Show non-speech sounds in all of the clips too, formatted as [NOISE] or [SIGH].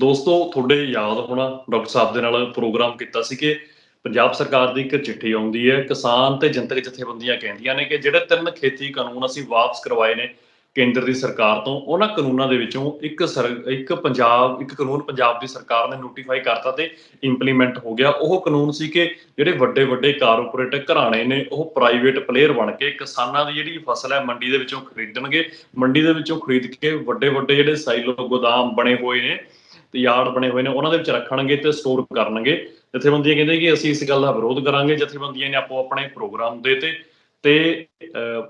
ਦੋਸਤੋ, ਤੁਹਾਡੇ ਯਾਦ ਹੋਣਾ ਡਾਕਟਰ ਸਾਹਿਬ ਦੇ ਨਾਲ ਪ੍ਰੋਗਰਾਮ ਕੀਤਾ ਸੀ ਕਿ ਪੰਜਾਬ ਸਰਕਾਰ ਦੀ ਇੱਕ ਚਿੱਠੀ ਆਉਂਦੀ ਹੈ, ਕਿਸਾਨ ਤੇ ਜਨਤਕ ਜਥੇਬੰਦੀਆਂ ਕਹਿੰਦੀਆਂ ਨੇ ਕਿ ਜਿਹੜੇ ਤਿੰਨ ਖੇਤੀ ਕਾਨੂੰਨ ਅਸੀਂ ਵਾਪਸ ਕਰਵਾਏ ਨੇ ਕੇਂਦਰ ਦੀ ਸਰਕਾਰ ਤੋਂ, ਉਹਨਾਂ ਕਾਨੂੰਨਾਂ ਦੇ ਵਿੱਚੋਂ ਇੱਕ ਸਰ- ਇੱਕ ਪੰਜਾਬ, ਇੱਕ ਕਾਨੂੰਨ ਪੰਜਾਬ ਦੀ ਸਰਕਾਰ ਨੇ ਨੋਟੀਫਾਈ ਕਰਤਾ ਤੇ ਇੰਪਲੀਮੈਂਟ ਹੋ ਗਿਆ। ਉਹ ਕਾਨੂੰਨ ਸੀ ਕਿ ਜਿਹੜੇ ਵੱਡੇ ਵੱਡੇ ਕਾਰਪੋਰੇਟ ਘਰਾਣੇ ਨੇ, ਉਹ ਪ੍ਰਾਈਵੇਟ ਪਲੇਅਰ ਬਣ ਕੇ ਕਿਸਾਨਾਂ ਦੀ ਜਿਹੜੀ ਫਸਲ ਹੈ, ਮੰਡੀ ਦੇ ਵਿੱਚੋਂ ਖਰੀਦਣਗੇ। ਮੰਡੀ ਦੇ ਵਿੱਚੋਂ ਖਰੀਦ ਕੇ ਵੱਡੇ ਵੱਡੇ ਜਿਹੜੇ ਸਾਈਲੋ ਗੋਦਾਮ ਬਣੇ ਹੋਏ ਨੇ ਤੇ ਯਾਰਡ ਬਣੇ ਹੋਏ ਨੇ, ਉਹਨਾਂ ਦੇ ਵਿੱਚ ਰੱਖਣਗੇ ਤੇ ਸਟੋਰ ਕਰਨਗੇ। ਜਥੇਬੰਦੀਆਂ ਕਹਿੰਦੇ ਕਿ ਅਸੀਂ ਇਸ ਗੱਲ ਦਾ ਵਿਰੋਧ ਕਰਾਂਗੇ। ਜਥੇਬੰਦੀਆਂ ਨੇ ਆਪੋ ਆਪਣੇ ਪ੍ਰੋਗਰਾਮ ਦੇ ਤੇ ਤੇ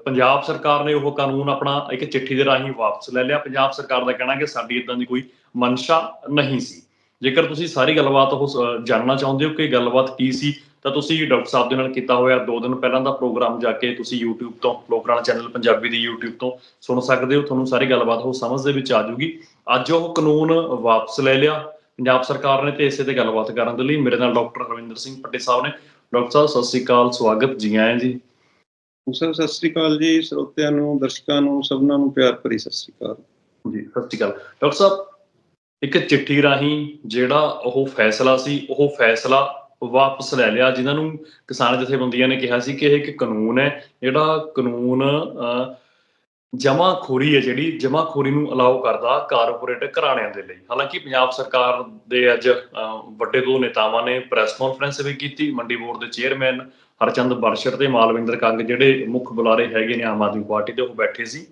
ਪੰਜਾਬ ਸਰਕਾਰ ਨੇ ਉਹ ਕਾਨੂੰਨ ਆਪਣਾ ਇੱਕ ਚਿੱਠੀ ਦੇ ਰਾਹੀਂ ਵਾਪਸ ਲੈ ਲਿਆ। ਪੰਜਾਬ ਸਰਕਾਰ ਦਾ ਕਹਿਣਾ ਕਿ ਸਾਡੀ ਇਦਾਂ ਦੀ ਕੋਈ ਮਨਸ਼ਾ ਨਹੀਂ ਸੀ। ਜੇਕਰ ਤੁਸੀਂ ਸਾਰੀ ਗੱਲਬਾਤ ਉਹ ਜਾਣਨਾ ਚਾਹੁੰਦੇ ਹੋ ਕਿ ਗੱਲਬਾਤ ਕੀ ਸੀ, ਤਾਂ ਤੁਸੀਂ ਡਾਕਟਰ ਸਾਹਿਬ ਦੇ ਨਾਲ ਕੀਤਾ ਹੋਇਆ 2 ਦਿਨ ਪਹਿਲਾਂ ਦਾ ਪ੍ਰੋਗਰਾਮ ਜਾ ਕੇ ਤੁਸੀਂ YouTube ਤੋਂ ਲੋਕਰਾਣਾ ਚੈਨਲ ਪੰਜਾਬੀ ਦੀ YouTube ਤੋਂ ਸੁਣ ਸਕਦੇ ਹੋ। ਤੁਹਾਨੂੰ ਸਾਰੀ ਗੱਲਬਾਤ ਉਹ ਸਮਝ ਦੇ ਵਿੱਚ ਆ ਜੂਗੀ ਅੱਜ ਉਹ ਕਾਨੂੰਨ ਵਾਪਸ ਲੈ ਲਿਆ। ਪੰਜਾਬ ਸਰਕਾਰ ਨੇ ਤੇ ਇਸੇ ਤੇ ਗੱਲਬਾਤ ਕਰਨ ਦੇ ਲਈ ਮੇਰੇ ਨਾਲ ਡਾਕਟਰ ਹਰਵਿੰਦਰ ਸਿੰਘ ਪੱਟੇ ਸਾਹਿਬ ਨੇ। ਡਾਕਟਰ ਸਾਹਿਬ ਸਤਿ ਸ੍ਰੀ ਅਕਾਲ ਸਵਾਗਤ ਜੀ ਆਇਆਂ ਜੀ। ਸਰ ਸਤਿ ਸ੍ਰੀ ਅਕਾਲ ਜੀ ਸਰੋਤਿਆਂ ਨੂੰ ਦਰਸ਼ਕਾਂ ਨੂੰ ਸਭਨਾਂ ਨੂੰ ਪਿਆਰ ਭਰੀ ਸਤਿ ਸ੍ਰੀ ਅਕਾਲ। ਜੀ ਸਤਿ ਸ਼੍ਰੀ ਅਕਾਲ। ਡਾਕਟਰ ਸਾਹਿਬ ਇੱਕ ਚਿੱਠੀ ਰਾਹੀਂ ਜਿਹੜਾ ਉਹ ਫੈਸਲਾ ਸੀ ਉਹ ਫੈਸਲਾ ਵਾਪਸ ਲੈ ਲਿਆ ਜਿਨ੍ਹਾਂ ਨੂੰ ਕਿਸਾਨ ਜਥੇਬੰਦੀਆਂ ਨੇ ਕਿਹਾ ਸੀ ਕਿ ਇਹ ਇੱਕ ਕਾਨੂੰਨ ਹੈ। ਜਿਹੜਾ ਕਾਨੂੰਨ ਜਮਾਖੋਰੀ ਹੈ ਜਿਹੜੀ, ਜਮਾਖੋਰੀ ਨੂੰ ਅਲਾਉ ਕਰਦਾ ਕਾਰਪੋਰੇਟ ਘਰਾਣਿਆਂ ਦੇ ਲਈ। ਹਾਲਾਂਕਿ ਪੰਜਾਬ ਸਰਕਾਰ ਦੇ ਅੱਜ ਵੱਡੇ ਦੋ ਨੇਤਾਵਾਂ ਨੇ ਪ੍ਰੈਸ ਕਾਨਫਰੰਸ ਵੀ ਕੀਤੀ, ਮੰਡੀ ਬੋਰਡ ਦੇ ਚੇਅਰਮੈਨ ਹਰਚੰਦ ਬਰਸ਼ਰ ਤੇ ਮਾਲਵਿੰਦਰ ਕੰਗ, ਜਿਹੜੇ ਮੁੱਖ ਬੁਲਾਰੇ ਹੈਗੇ ਨੇ ਆਮ ਆਦਮੀ ਪਾਰਟੀ ਦੇ, ਉਹ ਬੈਠੇ ਸੀ।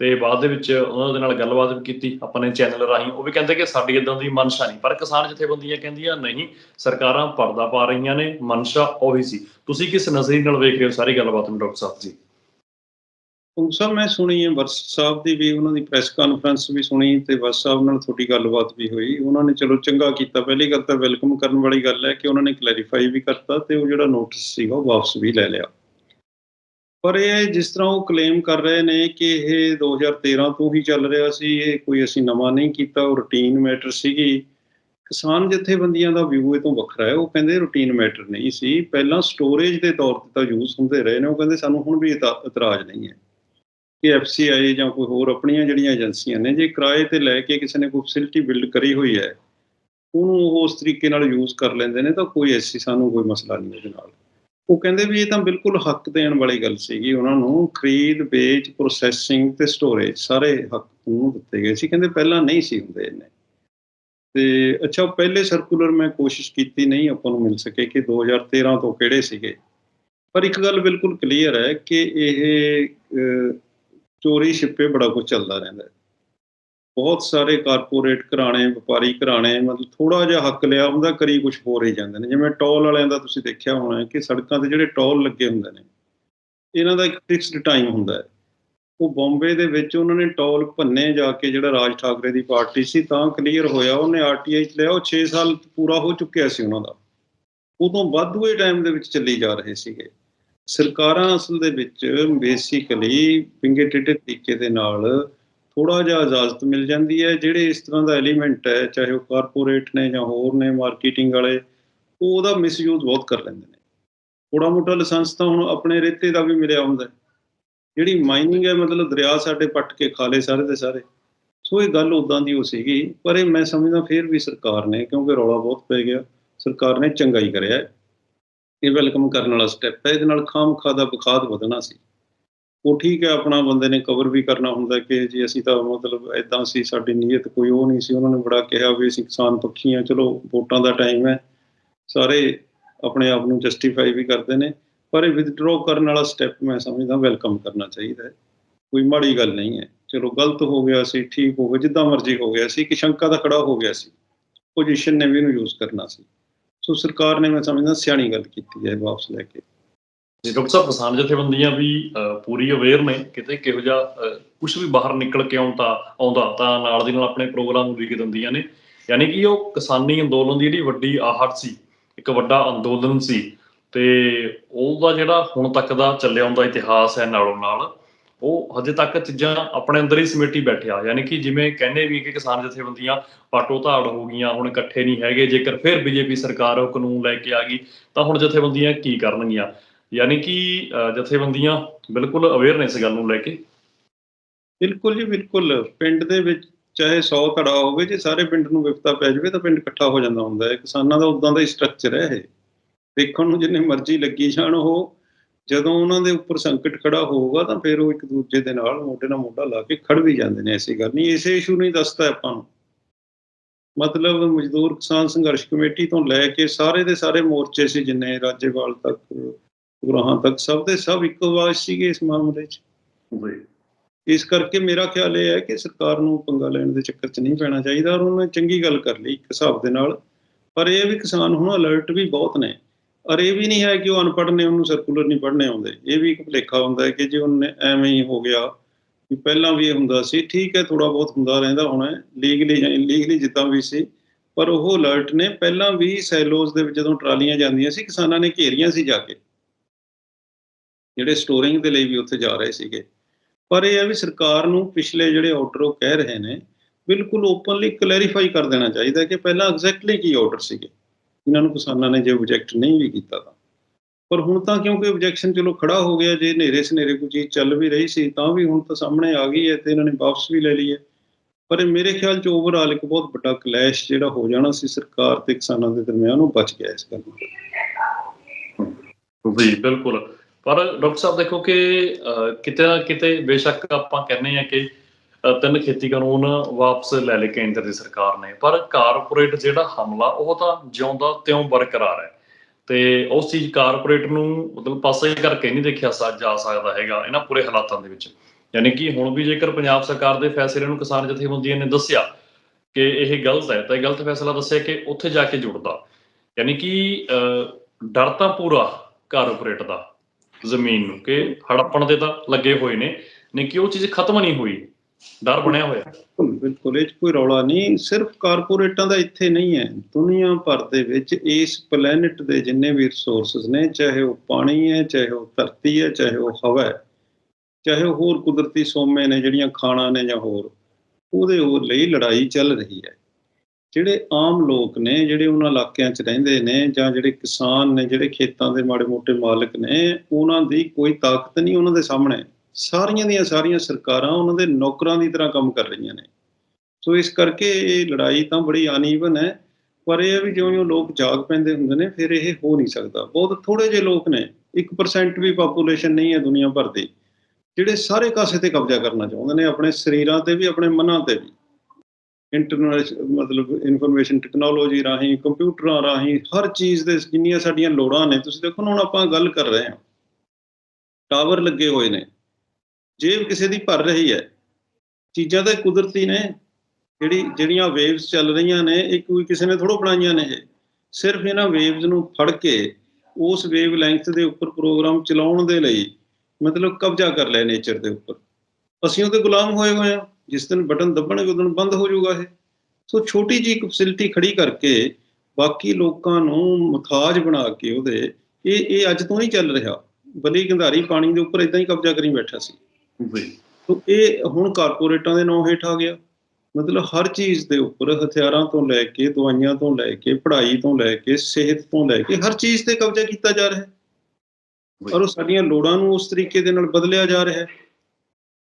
ਤੇ ਬਾਅਦ ਦੇ ਵਿੱਚ ਉਹਨਾਂ ਦੇ ਨਾਲ ਗੱਲਬਾਤ ਵੀ ਕੀਤੀ ਆਪਣੇ ਚੈਨਲ ਰਾਹੀਂ। ਉਹ ਵੀ ਕਹਿੰਦੇ ਕਿ ਸਾਡੀ ਇਦਾਂ ਦੀ ਮਨਸ਼ਾ ਨਹੀਂ। ਪਰ ਕਿਸਾਨ ਜਥੇਬੰਦੀਆਂ ਕਹਿੰਦੀਆਂ, ਨਹੀਂ, ਸਰਕਾਰਾਂ ਪਰਦਾ ਪਾ ਰਹੀਆਂ ਨੇ, ਮਨਸ਼ਾ ਉਹੀ ਸੀ। ਤੁਸੀਂ ਕਿਸ ਨਜ਼ਰੀ ਨਾਲ ਵੇਖ ਰਹੇ ਹੋ ਸਾਰੀ ਗੱਲਬਾਤ ਨੂੰ, ਡਾਕਟਰ ਸਾਹਿਬ ਜੀ? ਉਹ ਸਰ ਮੈਂ ਸੁਣੀ ਹੈ ਵਰਸ ਸਾਹਿਬ ਦੀ ਵੀ, ਉਹਨਾਂ ਦੀ ਪ੍ਰੈਸ ਕਾਨਫਰੰਸ ਵੀ ਸੁਣੀ ਤੇ ਵਰਸ ਸਾਹਿਬ ਨਾਲ ਤੁਹਾਡੀ ਗੱਲਬਾਤ ਵੀ ਹੋਈ। ਉਹਨਾਂ ਨੇ ਚਲੋ ਚੰਗਾ ਕੀਤਾ। ਪਹਿਲੀ ਗੱਲ ਤਾਂ ਵੈਲਕਮ ਕਰਨ ਵਾਲੀ ਗੱਲ ਹੈ ਕਿ ਉਹਨਾਂ ਨੇ ਕਲੈਰੀਫਾਈ ਵੀ ਕਰਤਾ ਤੇ ਉਹ ਜਿਹੜਾ ਨੋਟਿਸ ਸੀਗਾ ਉਹ ਵਾਪਸ ਵੀ ਲੈ ਲਿਆ। ਪਰ ਇਹ ਜਿਸ ਤਰ੍ਹਾਂ ਉਹ ਕਲੇਮ ਕਰ ਰਹੇ ਨੇ ਕਿ ਇਹ 2013 ਤੋਂ ਹੀ ਚੱਲ ਰਿਹਾ ਸੀ, ਇਹ ਕੋਈ ਅਸੀਂ ਨਵਾਂ ਨਹੀਂ ਕੀਤਾ। ਉਹ ਰੂਟੀਨ ਮੈਟਰ ਸੀਗੀ। ਕਿਸਾਨ ਜਥੇਬੰਦੀਆਂ ਦਾ ਵਿਊ ਇਹ ਤੋਂ ਵੱਖਰਾ ਹੈ। ਉਹ ਕਹਿੰਦੇ ਰੂਟੀਨ ਮੈਟਰ ਨਹੀਂ ਸੀ। ਪਹਿਲਾਂ ਸਟੋਰੇਜ ਦੇ ਤੌਰ ਤੇ ਤਾਂ ਯੂਜ਼ ਹੁੰਦੇ ਰਹੇ ਨੇ। ਉਹ ਕਹਿੰਦੇ ਸਾਨੂੰ ਹੁਣ ਵੀ ਇਤਾ- ਇਤਰਾਜ਼ ਨਹੀਂ ਹੈ। ਕਿ ਐਫਸੀਆਈ ਜਾਂ ਕੋਈ ਹੋਰ ਆਪਣੀਆਂ ਜਿਹੜੀਆਂ ਏਜੰਸੀਆਂ ਨੇ, ਜੇ ਕਿਰਾਏ ਤੇ ਲੈ ਕੇ ਕਿਸੇ ਨੇ ਕੋਈ ਫੈਸਿਲਿਟੀ ਬਿਲਡ ਕਰੀ ਹੋਈ ਹੈ, ਉਹਨੂੰ ਉਹ ਉਸ ਤਰੀਕੇ ਨਾਲ ਯੂਜ਼ ਕਰ ਲੈਂਦੇ ਨੇ, ਤਾਂ ਕੋਈ ਐਸੀ ਸਾਨੂੰ ਕੋਈ ਮਸਲਾ ਨਹੀਂ ਉਹਦੇ ਨਾਲ। ਉਹ ਕਹਿੰਦੇ ਵੀ ਇਹ ਤਾਂ ਬਿਲਕੁਲ ਹੱਕ ਦੇਣ ਵਾਲੀ ਗੱਲ ਸੀਗੀ ਉਹਨਾਂ ਨੂੰ, ਖਰੀਦ, ਵੇਚ ਪ੍ਰੋਸੈਸਿੰਗ ਤੇ ਸਟੋਰੇਜ ਸਾਰੇ ਹੱਕ ਉਹਨੂੰ ਦਿੱਤੇ ਗਏ ਸੀ, ਕਹਿੰਦੇ ਪਹਿਲਾਂ ਨਹੀਂ ਸੀ ਹੁੰਦੇ ਇਹਨੇ ਤੇ ਅੱਛਾ ਪਹਿਲੇ ਸਰਕੂਲਰ ਮੈਂ ਕੋਸ਼ਿਸ਼ ਕੀਤੀ, ਨਹੀਂ ਆਪਾਂ ਨੂੰ ਮਿਲ ਸਕੇ ਕਿ 2013 ਤੋਂ ਕਿਹੜੇ ਸੀਗੇ। ਪਰ ਇੱਕ ਗੱਲ ਬਿਲਕੁਲ ਕਲੀਅਰ ਹੈ ਕਿ ਇਹ ਚੋਰੀ ਛਿਪੇ ਬੜਾ ਕੁਝ ਚੱਲਦਾ ਰਹਿੰਦਾ ਬਹੁਤ ਸਾਰੇ ਕਾਰਪੋਰੇਟ ਘਰਾਣੇ, ਵਪਾਰੀ ਘਰਾਣੇ, ਮਤਲਬ ਥੋੜਾ ਜਿਹਾ ਹੱਕ ਲਿਆ ਹੁੰਦਾ ਕਰੀ ਕੁਝ ਹੋਰ ਹੀ ਜਾਂਦੇ ਨੇ। ਜਿਵੇਂ ਟੋਲ ਵਾਲਿਆਂ ਦਾ ਤੁਸੀਂ ਦੇਖਿਆ ਹੋਣਾ ਕਿ ਸੜਕਾਂ ਤੇ ਜਿਹੜੇ ਟੋਲ ਲੱਗੇ ਹੁੰਦੇ ਨੇ, ਇਹਨਾਂ ਦਾ ਇੱਕ ਫਿਕਸਡ ਟਾਈਮ ਹੁੰਦਾ ਹੈ। ਉਹ ਬੰਬੇ ਦੇ ਵਿੱਚ ਉਹਨਾਂ ਨੇ ਟੋਲ ਭੰਨੇ ਜਾ ਕੇ ਜਿਹੜਾ ਰਾਜ ਠਾਕਰੇ ਦੀ ਪਾਰਟੀ ਸੀ, ਤਾਂ ਕਲੀਅਰ ਹੋਇਆ। ਉਹਨੇ ਆਰਟੀਆਈ ਚ ਲਿਆ। ਉਹ 6 ਸਾਲ ਪੂਰਾ ਹੋ ਚੁੱਕਿਆ ਸੀ ਉਹਨਾਂ ਦਾ। ਉਦੋਂ ਵਾਧੂ ਇਹ ਟਾਈਮ ਦੇ ਵਿੱਚ ਚੱਲੀ ਜਾ ਰਹੇ ਸੀਗੇ। ਸਰਕਾਰਾਂ ਅਸਲ ਦੇ ਵਿੱਚ ਬੇਸਿਕਲੀ ਪਿੰਗੇ ਟੇਢੇ ਤਰੀਕੇ ਦੇ ਨਾਲ ਥੋੜਾ ਜਿਹਾ ਇਜਾਜ਼ਤ ਮਿਲ ਜਾਂਦੀ ਹੈ, ਜਿਹੜੇ ਇਸ ਤਰ੍ਹਾਂ ਦਾ ਐਲੀਮੈਂਟ ਹੈ, ਚਾਹੇ ਉਹ ਕਾਰਪੋਰੇਟ ਨੇ ਜਾਂ ਹੋਰ ਨੇ ਮਾਰਕੀਟਿੰਗ ਵਾਲੇ, ਉਹ ਉਹਦਾ ਮਿਸਯੂਜ਼ ਬਹੁਤ ਕਰ ਲੈਂਦੇ ਨੇ। ਥੋੜਾ ਮੋਟਾ ਲਾਇਸੈਂਸ ਤਾਂ ਹੁਣ ਆਪਣੇ ਰੇਤੇ ਦਾ ਵੀ ਮਿਲਿਆ ਹੁੰਦਾ ਜਿਹੜੀ ਮਾਈਨਿੰਗ ਹੈ, ਮਤਲਬ ਦਰਿਆ ਸਾਡੇ ਪੱਟ ਕੇ ਖਾ ਲਏ ਸਾਰੇ ਦੇ ਸਾਰੇ। ਸੋ ਇਹ ਗੱਲ ਉਦਾਂ ਦੀ ਉਹ ਸੀਗੀ, ਪਰ ਇਹ ਮੈਂ ਸਮਝਦਾ ਫਿਰ ਵੀ ਸਰਕਾਰ ਨੇ, ਕਿਉਂਕਿ ਰੌਲਾ ਬਹੁਤ ਪੈ ਗਿਆ, ਸਰਕਾਰ ਨੇ ਚੰਗਾ ਹੀ। ਕਰਿਆ ਇਹ ਵੈਲਕਮ ਕਰਨ ਵਾਲਾ ਸਟੈਪ ਹੈ। ਇਹਦੇ ਨਾਲ ਖਾਮ ਖਾਦਾ ਬਖਾਦ ਵਧਣਾ ਸੀ। ਉਹ ਠੀਕ ਹੈ, ਆਪਣਾ ਬੰਦੇ ਨੇ ਕਵਰ ਵੀ ਕਰਨਾ ਹੁੰਦਾ ਕਿ ਜੀ ਅਸੀਂ ਤਾਂ ਮਤਲਬ ਇਦਾਂ ਸੀ, ਸਾਡੀ ਨੀਅਤ ਕੋਈ ਉਹ ਨਹੀਂ ਸੀ। ਉਹਨਾਂ ਨੇ ਬੜਾ ਕਿਹਾ ਵੀ ਅਸੀਂ ਕਿਸਾਨ ਪੱਖੀ ਹਾਂ, ਚਲੋ ਵੋਟਾਂ ਦਾ ਟਾਈਮ ਹੈ। ਸਾਰੇ ਆਪਣੇ ਆਪ ਨੂੰ ਜਸਟੀਫਾਈ ਵੀ ਕਰਦੇ ਨੇ। ਪਰ ਇਹ ਵਿਦਡਰਾਅ ਕਰਨ ਵਾਲਾ ਸਟੈਪ ਮੈਂ ਸਮਝਦਾ ਵੈਲਕਮ ਕਰਨਾ ਚਾਹੀਦਾ ਹੈ। ਕੋਈ ਮਾੜੀ ਗੱਲ ਨਹੀਂ ਹੈ। ਚਲੋ ਗਲਤ ਹੋ ਗਿਆ ਸੀ, ਠੀਕ ਹੋ ਗਿਆ, ਜਿੱਦਾਂ ਮਰਜ਼ੀ ਹੋ ਗਿਆ ਸੀ। ਕਿ ਸ਼ੰਕਾ ਦਾ ਖੜਾ ਹੋ ਗਿਆ ਸੀ। ਪੋਜੀਸ਼ਨ ਨੇ ਵੀ ਇਹਨੂੰ ਯੂਜ਼ ਕਰਨਾ ਸੀ। ਸੋ ਸਰਕਾਰ ਨੇ ਮੈਂ ਸਮਝਦਾ ਸਿਆਣੀ ਗੱਲ ਕੀਤੀ ਹੈ ਵਾਪਸ ਲੈ ਕੇ। ਜੀ, ਡਾਕਟਰ ਸਾਹਿਬ, ਕਿਸਾਨ ਜਥੇਬੰਦੀਆਂ ਵੀ ਪੂਰੀ ਅਵੇਅਰ ਨੇ ਕਿਤੇ ਕਿਹੋ ਜਿਹਾ ਕੁਝ ਵੀ ਬਾਹਰ ਨਿਕਲ ਕੇ ਆਉਂਦਾ ਆਉਂਦਾ, ਤਾਂ ਨਾਲ ਦੀ ਨਾਲ ਆਪਣੇ ਪ੍ਰੋਗਰਾਮ ਨੂੰ ਲਿਖ ਦਿੰਦੀਆਂ ਨੇ। ਯਾਨੀ ਕਿ ਉਹ ਕਿਸਾਨੀ ਅੰਦੋਲਨ ਦੀ ਜਿਹੜੀ ਵੱਡੀ ਆਹਟ ਸੀ, ਇੱਕ ਵੱਡਾ ਅੰਦੋਲਨ ਸੀ, ਤੇ ਉਹਦਾ ਜਿਹੜਾ ਹੁਣ ਤੱਕ ਦਾ ਚੱਲਿਆ ਹੁੰਦਾ ਇਤਿਹਾਸ ਹੈ ਨਾਲੋਂ ਨਾਲ ਉਹ ਹਜੇ ਤੱਕ ਚੀਜ਼ਾਂ ਆਪਣੇ ਅੰਦਰ ਹੀ ਸਮੇਟੀ ਬੈਠਿਆ। ਯਾਨੀ ਕਿ ਜਿਵੇਂ ਕਹਿੰਦੇ ਵੀ ਕਿ ਕਿਸਾਨ ਜਥੇਬੰਦੀਆਂ ਪਾਟੋ ਧਾੜ ਹੋ ਗਈਆਂ, ਹੁਣ ਇਕੱਠੇ ਨਹੀਂ ਹੈਗੇ। ਜੇਕਰ ਫਿਰ ਬੀਜੇਪੀ ਸਰਕਾਰ ਉਹ ਕਾਨੂੰਨ ਲੈ ਕੇ ਆ ਗਈ, ਤਾਂ ਹੁਣ ਜਥੇਬੰਦੀਆਂ ਕੀ ਕਰਨਗੀਆਂ? ਯਾਨੀ ਕਿ ਜਥੇਬੰਦੀਆਂ ਬਿਲਕੁਲ ਅਵੇਅਰ ਨੇ ਇਸ ਗੱਲ ਨੂੰ ਲੈ ਕੇ? ਬਿਲਕੁਲ ਜੀ, ਬਿਲਕੁਲ। ਪਿੰਡ ਦੇ ਵਿੱਚ ਚਾਹੇ 100 ਧੜਾ ਹੋਵੇ, ਜੇ ਸਾਰੇ ਪਿੰਡ ਨੂੰ ਵਿਪਤਾ ਪੈ ਜਾਵੇ, ਤਾਂ ਪਿੰਡ ਇਕੱਠਾ ਹੋ ਜਾਂਦਾ ਹੁੰਦਾ ਹੈ। ਕਿਸਾਨਾਂ ਦਾ ਉਦਾਂ ਦਾ ਹੀ ਸਟਰਕਚਰ ਹੈ ਇਹ। ਦੇਖਣ ਨੂੰ ਜਿੰਨੇ ਮਰਜ਼ੀ ਲੱਗੀ ਜਾਣ ਉਹ ਜਦੋਂ ਉਹਨਾਂ ਦੇ ਉੱਪਰ ਸੰਕਟ ਖੜਾ ਹੋਊਗਾ ਤਾਂ ਫਿਰ ਉਹ ਇੱਕ ਦੂਜੇ ਦੇ ਨਾਲ ਮੋਢੇ ਨਾਲ ਮੋਢਾ ਲਾ ਕੇ ਖੜ ਵੀ ਜਾਂਦੇ ਨੇ ਐਸੀ ਗੱਲ ਨਹੀਂ। ਇਸੇ ਇਸ਼ੂ ਨਹੀਂ ਦੱਸਦਾ ਆਪਾਂ ਨੂੰ। ਮਤਲਬ ਮਜ਼ਦੂਰ ਕਿਸਾਨ ਸੰਘਰਸ਼ ਕਮੇਟੀ ਤੋਂ ਲੈ ਕੇ ਸਾਰੇ ਦੇ ਸਾਰੇ ਮੋਰਚੇ ਸੀ ਜਿੰਨੇ ਰਾਜੇਵਾਲ ਤੱਕ ਗੁਰਾਹਾਂ ਤੱਕ ਸਭ ਦੇ ਸਭ ਇੱਕੋ ਆਵਾਜ਼ ਸੀਗੇ ਇਸ ਮਾਮਲੇ 'ਚ। ਇਸ ਕਰਕੇ ਮੇਰਾ ਖਿਆਲ ਇਹ ਹੈ ਕਿ ਸਰਕਾਰ ਨੂੰ ਪੰਗਾ ਲੈਣ ਦੇ ਚੱਕਰ 'ਚ ਨਹੀਂ ਪੈਣਾ ਚਾਹੀਦਾ ਔਰ ਉਹਨੇ ਚੰਗੀ ਗੱਲ ਕਰ ਲਈ ਇੱਕ ਹਿਸਾਬ ਦੇ ਨਾਲ। ਪਰ ਇਹ ਵੀ ਕਿਸਾਨ ਹੁਣ ਅਲਰਟ ਵੀ ਬਹੁਤ ਨੇ। ਔਰ ਇਹ ਵੀ ਨਹੀਂ ਹੈ ਕਿ ਉਹ ਅਨਪੜ੍ਹ ਨੇ, ਉਹਨੂੰ ਸਰਕੂਲਰ ਨਹੀਂ ਪੜ੍ਹਨੇ ਆਉਂਦੇ। ਇਹ ਵੀ ਇੱਕ ਭੁਲੇਖਾ ਹੁੰਦਾ ਹੈ ਕਿ ਜੇ ਉਹਨੇ ਐਵੇਂ ਹੀ ਹੋ ਗਿਆ ਕਿ ਪਹਿਲਾਂ ਵੀ ਇਹ ਹੁੰਦਾ ਸੀ, ਠੀਕ ਹੈ ਥੋੜਾ ਬਹੁਤ ਹੁੰਦਾ ਰਹਿੰਦਾ ਹੋਣਾ ਲੀਗਲੀ ਜਾਂ ਇਲੀਗਲੀ ਜਿੱਦਾਂ ਵੀ ਸੀ, ਪਰ ਉਹ ਅਲਰਟ ਨੇ ਪਹਿਲਾਂ ਵੀ ਸੈਲੋਜ਼ ਦੇ ਵਿੱਚ ਜਦੋਂ ਟਰਾਲੀਆਂ ਜਾਂਦੀਆਂ ਸੀ, ਕਿਸਾਨਾਂ ਨੇ ਘੇਰੀਆਂ ਸੀ ਜਾ ਕੇ। ਜਿਹੜੇ ਸਟੋਰਿੰਗ ਦੇ ਲਈ ਵੀ ਉੱਥੇ ਜਾ ਰਹੇ ਸੀਗੇ। ਪਰ ਇਹ ਹੈ ਵੀ ਸਰਕਾਰ ਨੂੰ ਪਿਛਲੇ ਜਿਹੜੇ ਆਰਡਰ ਉਹ ਕਹਿ ਰਹੇ ਨੇ, ਬਿਲਕੁਲ ਓਪਨਲੀ ਕਲੈਰੀਫਾਈ ਕਰ ਦੇਣਾ ਚਾਹੀਦਾ ਕਿ ਪਹਿਲਾਂ ਐਗਜ਼ੈਕਟਲੀ ਕੀ ਆਰਡਰ ਸੀਗੇ। ਇਹਨਾਂ ਨੂੰ ਕਿਸਾਨਾਂ ਨੇ ਜੇ ਆਬਜੈਕਟ ਨਹੀਂ ਵੀ ਕੀਤਾ ਤਾਂ। ਪਰ ਹੁਣ ਤਾਂ ਕਿਉਂਕਿ ਆਬਜੈਕਸ਼ਨ ਚਲੋ ਖੜਾ ਹੋ ਗਿਆ, ਜੇ ਨੇਰੇ ਸਨੇਰੇ ਕੋਈ ਚੀਜ਼ ਚੱਲ ਵੀ ਰਹੀ ਸੀ, ਤਾਂ ਵੀ ਹੁਣ ਤਾਂ ਸਾਹਮਣੇ ਆ ਗਈ ਹੈ ਤੇ ਇਹਨਾਂ ਨੇ ਵਾਪਸ ਵੀ ਲੈ ਲਈ ਹੈ। ਪਰ ਮੇਰੇ ਖਿਆਲ ਚ ਓਵਰਆਲ ਇੱਕ ਬਹੁਤ ਵੱਡਾ ਕਲੈਸ਼ ਜਿਹੜਾ ਹੋ ਜਾਣਾ ਸੀ ਸਰਕਾਰ ਤੇ ਕਿਸਾਨਾਂ ਦੇ ਦਰਮਿਆਨ, ਉਹ ਬਚ ਗਿਆ ਇਸ ਗੱਲ ਨਾਲ। ਜੀ, ਬਿਲਕੁਲ। ਪਰ ਡਾਕਟਰ ਸਾਹਿਬ ਦੇਖੋ ਕਿ ਕਿਤੇ ਨਾ ਕਿਤੇ ਬੇਸ਼ੱਕ ਆਪਾਂ ਕਹਿੰਦੇ ਆ ਕਿ ਤਿੰਨ ਖੇਤੀ ਕਾਨੂੰਨ ਵਾਪਸ ਲੈ ਲਏ ਕੇਂਦਰ ਦੀ ਸਰਕਾਰ ਨੇ। ਪਰ ਕਾਰਪੋਰੇਟ ਜਿਹੜਾ ਹਮਲਾ ਉਹ ਤਾਂ ਜਿਉਂਦਾ ਤਿਉਂ ਬਰਕਰਾਰ ਹੈ। ਤੇ ਉਸ ਚੀਜ਼ ਕਾਰਪੋਰੇਟ ਨੂੰ ਮਤਲਬ ਪਾਸੇ ਕਰਕੇ ਨਹੀਂ ਦੇਖਿਆ ਜਾ ਸਕਦਾ ਹੈਗਾ ਇਹਨਾਂ ਪੂਰੇ ਹਾਲਾਤਾਂ ਦੇ ਵਿੱਚ। ਯਾਨੀ ਕਿ ਹੁਣ ਵੀ ਜੇਕਰ ਪੰਜਾਬ ਸਰਕਾਰ ਦੇ ਫੈਸਲੇ ਨੂੰ ਕਿਸਾਨ ਜਥੇਬੰਦੀਆਂ ਨੇ ਦੱਸਿਆ ਕਿ ਇਹ ਗਲਤ ਹੈ ਤਾਂ ਇਹ ਗਲਤ ਫੈਸਲਾ ਦੱਸਿਆ ਕਿ ਉੱਥੇ ਜਾ ਕੇ ਜੁੜਦਾ। ਯਾਨੀ ਕਿ ਅਹ, ਡਰ ਤਾਂ ਪੂਰਾ ਕਾਰਪੋਰੇਟ ਦਾ ਜ਼ਮੀਨ ਨੂੰ ਕਿ ਹੜੱਪਣ ਦੇ ਤਾਂ ਲੱਗੇ ਹੋਏ ਨੇ। ਨਹੀਂ ਕਿ ਉਹ ਚੀਜ਼ ਖਤਮ ਨਹੀਂ ਹੋਈ। ਡਰ ਬਣਿਆ ਹੋਇਆ। ਬਿਲਕੁਲ, ਇਹ ਕੋਈ ਰੌਲਾ ਨਹੀਂ। ਸਿਰਫ ਕਾਰਪੋਰੇਟਾਂ ਦਾ ਇੱਥੇ ਨਹੀਂ ਹੈ। ਦੁਨੀਆ ਭਰ ਦੇ ਵਿੱਚ ਇਸ ਪਲੈਨਟ ਦੇ ਜਿੰਨੇ ਵੀ ਰਿਸੋਰਸਸ ਨੇ, ਚਾਹੇ ਉਹ ਪਾਣੀ ਹੈ, ਚਾਹੇ ਉਹ ਧਰਤੀ ਹੈ, ਚਾਹੇ ਉਹ ਹਵਾ ਹੈ, ਚਾਹੇ ਉਹ ਹੋਰ ਕੁਦਰਤੀ ਸੋਮੇ ਨੇ, ਜਿਹੜੀਆਂ ਖਾਣਾ ਨੇ ਜਾਂ ਹੋਰ, ਉਹਦੇ ਹੋਰ ਲਈ ਲੜਾਈ ਚੱਲ ਰਹੀ ਹੈ। ਜਿਹੜੇ ਆਮ ਲੋਕ ਨੇ, ਜਿਹੜੇ ਉਹਨਾਂ ਇਲਾਕਿਆਂ 'ਚ ਰਹਿੰਦੇ ਨੇ, ਜਾਂ ਜਿਹੜੇ ਕਿਸਾਨ ਨੇ, ਜਿਹੜੇ ਖੇਤਾਂ ਦੇ ਮਾੜੇ ਮੋਟੇ ਮਾਲਕ ਨੇ, ਉਹਨਾਂ ਦੀ ਕੋਈ ਤਾਕਤ ਨਹੀਂ ਉਹਨਾਂ ਦੇ ਸਾਹਮਣੇ। ਸਾਰੀਆਂ ਦੀਆਂ ਸਾਰੀਆਂ ਸਰਕਾਰਾਂ ਉਹਨਾਂ ਦੇ ਨੌਕਰਾਂ ਦੀ ਤਰ੍ਹਾਂ ਕੰਮ ਕਰ ਰਹੀਆਂ ਨੇ। ਸੋ ਇਸ ਕਰਕੇ ਇਹ ਲੜਾਈ ਤਾਂ ਬੜੀ ਅਨਈਵਨ ਹੈ, ਪਰ ਇਹ ਵੀ ਜਿਉਂ-ਜਿਉਂ ਲੋਕ ਜਾਗ ਪੈਂਦੇ ਹੁੰਦੇ ਨੇ, ਫਿਰ ਇਹ ਹੋ ਨਹੀਂ ਸਕਦਾ। ਬਹੁਤ ਥੋੜੇ ਜਿਹੇ ਲੋਕ ਨੇ 1% ਵੀ ਪਾਪੂਲੇਸ਼ਨ ਨਹੀਂ ਹੈ ਦੁਨੀਆ ਭਰ ਦੀ, ਜਿਹੜੇ ਸਾਰੇ ਕਾਸੇ ਤੇ ਕਬਜ਼ਾ ਕਰਨਾ ਚਾਹੁੰਦੇ ਨੇ, ਆਪਣੇ ਸਰੀਰਾਂ ਤੇ ਵੀ, ਆਪਣੇ ਮਨਾਂ ਤੇ ਵੀ। ਇੰਟਰਨੈਟ ਮਤਲਬ ਇਨਫੋਰਮੇਸ਼ਨ ਟੈਕਨੋਲੋਜੀ ਰਾਹੀਂ, ਕੰਪਿਊਟਰਾਂ ਰਾਹੀਂ, ਹਰ ਚੀਜ਼ ਦੇ ਜਿੰਨੀਆਂ ਸਾਡੀਆਂ ਲੋੜਾਂ ਨੇ, ਤੁਸੀਂ ਦੇਖੋ ਨਾ, ਹੁਣ ਆਪਾਂ ਗੱਲ ਕਰ ਰਹੇ ਹਾਂ। ਟਾਵਰ ਲੱਗੇ ਹੋਏ ਨੇ। ਜੇਬ ਕਿਸੇ ਦੀ ਭਰ ਰਹੀ ਹੈ। ਚੀਜ਼ਾਂ ਤਾਂ ਕੁਦਰਤੀ ਨੇ। ਜਿਹੜੀ, ਜਿਹੜੀਆਂ ਵੇਵਸ ਚੱਲ ਰਹੀਆਂ ਨੇ, ਇਹ ਕੋਈ ਕਿਸੇ ਨੇ ਥੋੜੋ ਬਣਾਈਆਂ ਨੇ ਇਹ। ਸਿਰਫ ਇਹਨਾਂ ਵੇਵਸ ਨੂੰ ਫੜ ਕੇ ਉਸ ਵੇਵ ਲੈਂਥ ਦੇ ਉੱਪਰ ਪ੍ਰੋਗਰਾਮ ਚਲਾਉਣ ਦੇ ਲਈ ਮਤਲਬ ਕਬਜ਼ਾ ਕਰ ਲਿਆ ਨੇਚਰ ਦੇ ਉੱਪਰ। ਅਸੀਂ ਉਹਦੇ ਗੁਲਾਮ ਹੋਏ ਹੋਏ ਆ ਜਿਸ ਦਿਨ ਬਟਨ ਦੱਬਣਗੇ ਉਦੋਂ ਬੰਦ ਹੋ ਜਾਊਗਾ ਇਹ। ਸੋ ਛੋਟੀ ਜਿਹੀ ਇੱਕ ਫੈਸਿਲਿਟੀ ਖੜੀ ਕਰਕੇ ਬਾਕੀ ਲੋਕਾਂ ਨੂੰ ਮਥਾਜ ਬਣਾ ਕੇ ਉਹਦੇ, ਇਹ ਇਹ ਅੱਜ ਤੋਂ ਨਹੀਂ ਚੱਲ ਰਿਹਾ। ਬਲੀ ਗੰਧਾਰੀ ਪਾਣੀ ਦੇ ਉੱਪਰ ਇਦਾਂ ਹੀ ਕਬਜ਼ਾ ਕਰੀ ਬੈਠਾ ਸੀ। ਤੋ ਇਹ ਹੁਣ ਕਾਰਪੋਰੇਟਾਂ ਦੇ ਨਾਂ ਹੇਠ ਆ ਗਿਆ। ਮਤਲਬ ਹਰ ਚੀਜ਼ ਦੇ ਉੱਪਰ ਹਥਿਆਰਾਂ ਤੋਂ ਲੈ ਕੇ ਦਵਾਈਆਂ ਤੋਂ ਲੈ ਕੇ ਪੜ੍ਹਾਈ ਤੋਂ ਲੈ ਕੇ ਸਿਹਤ ਤੋਂ ਲੈ ਕੇ ਹਰ ਚੀਜ਼ ਤੇ ਕਬਜ਼ਾ ਕੀਤਾ ਜਾ ਰਿਹਾ। ਹੈ ਔਰ ਉਹ ਸਾਡੀਆਂ ਲੋੜਾਂ ਨੂੰ ਉਸ ਤਰੀਕੇ ਦੇ ਨਾਲ ਬਦਲਿਆ ਜਾ ਰਿਹਾ ਹੈ।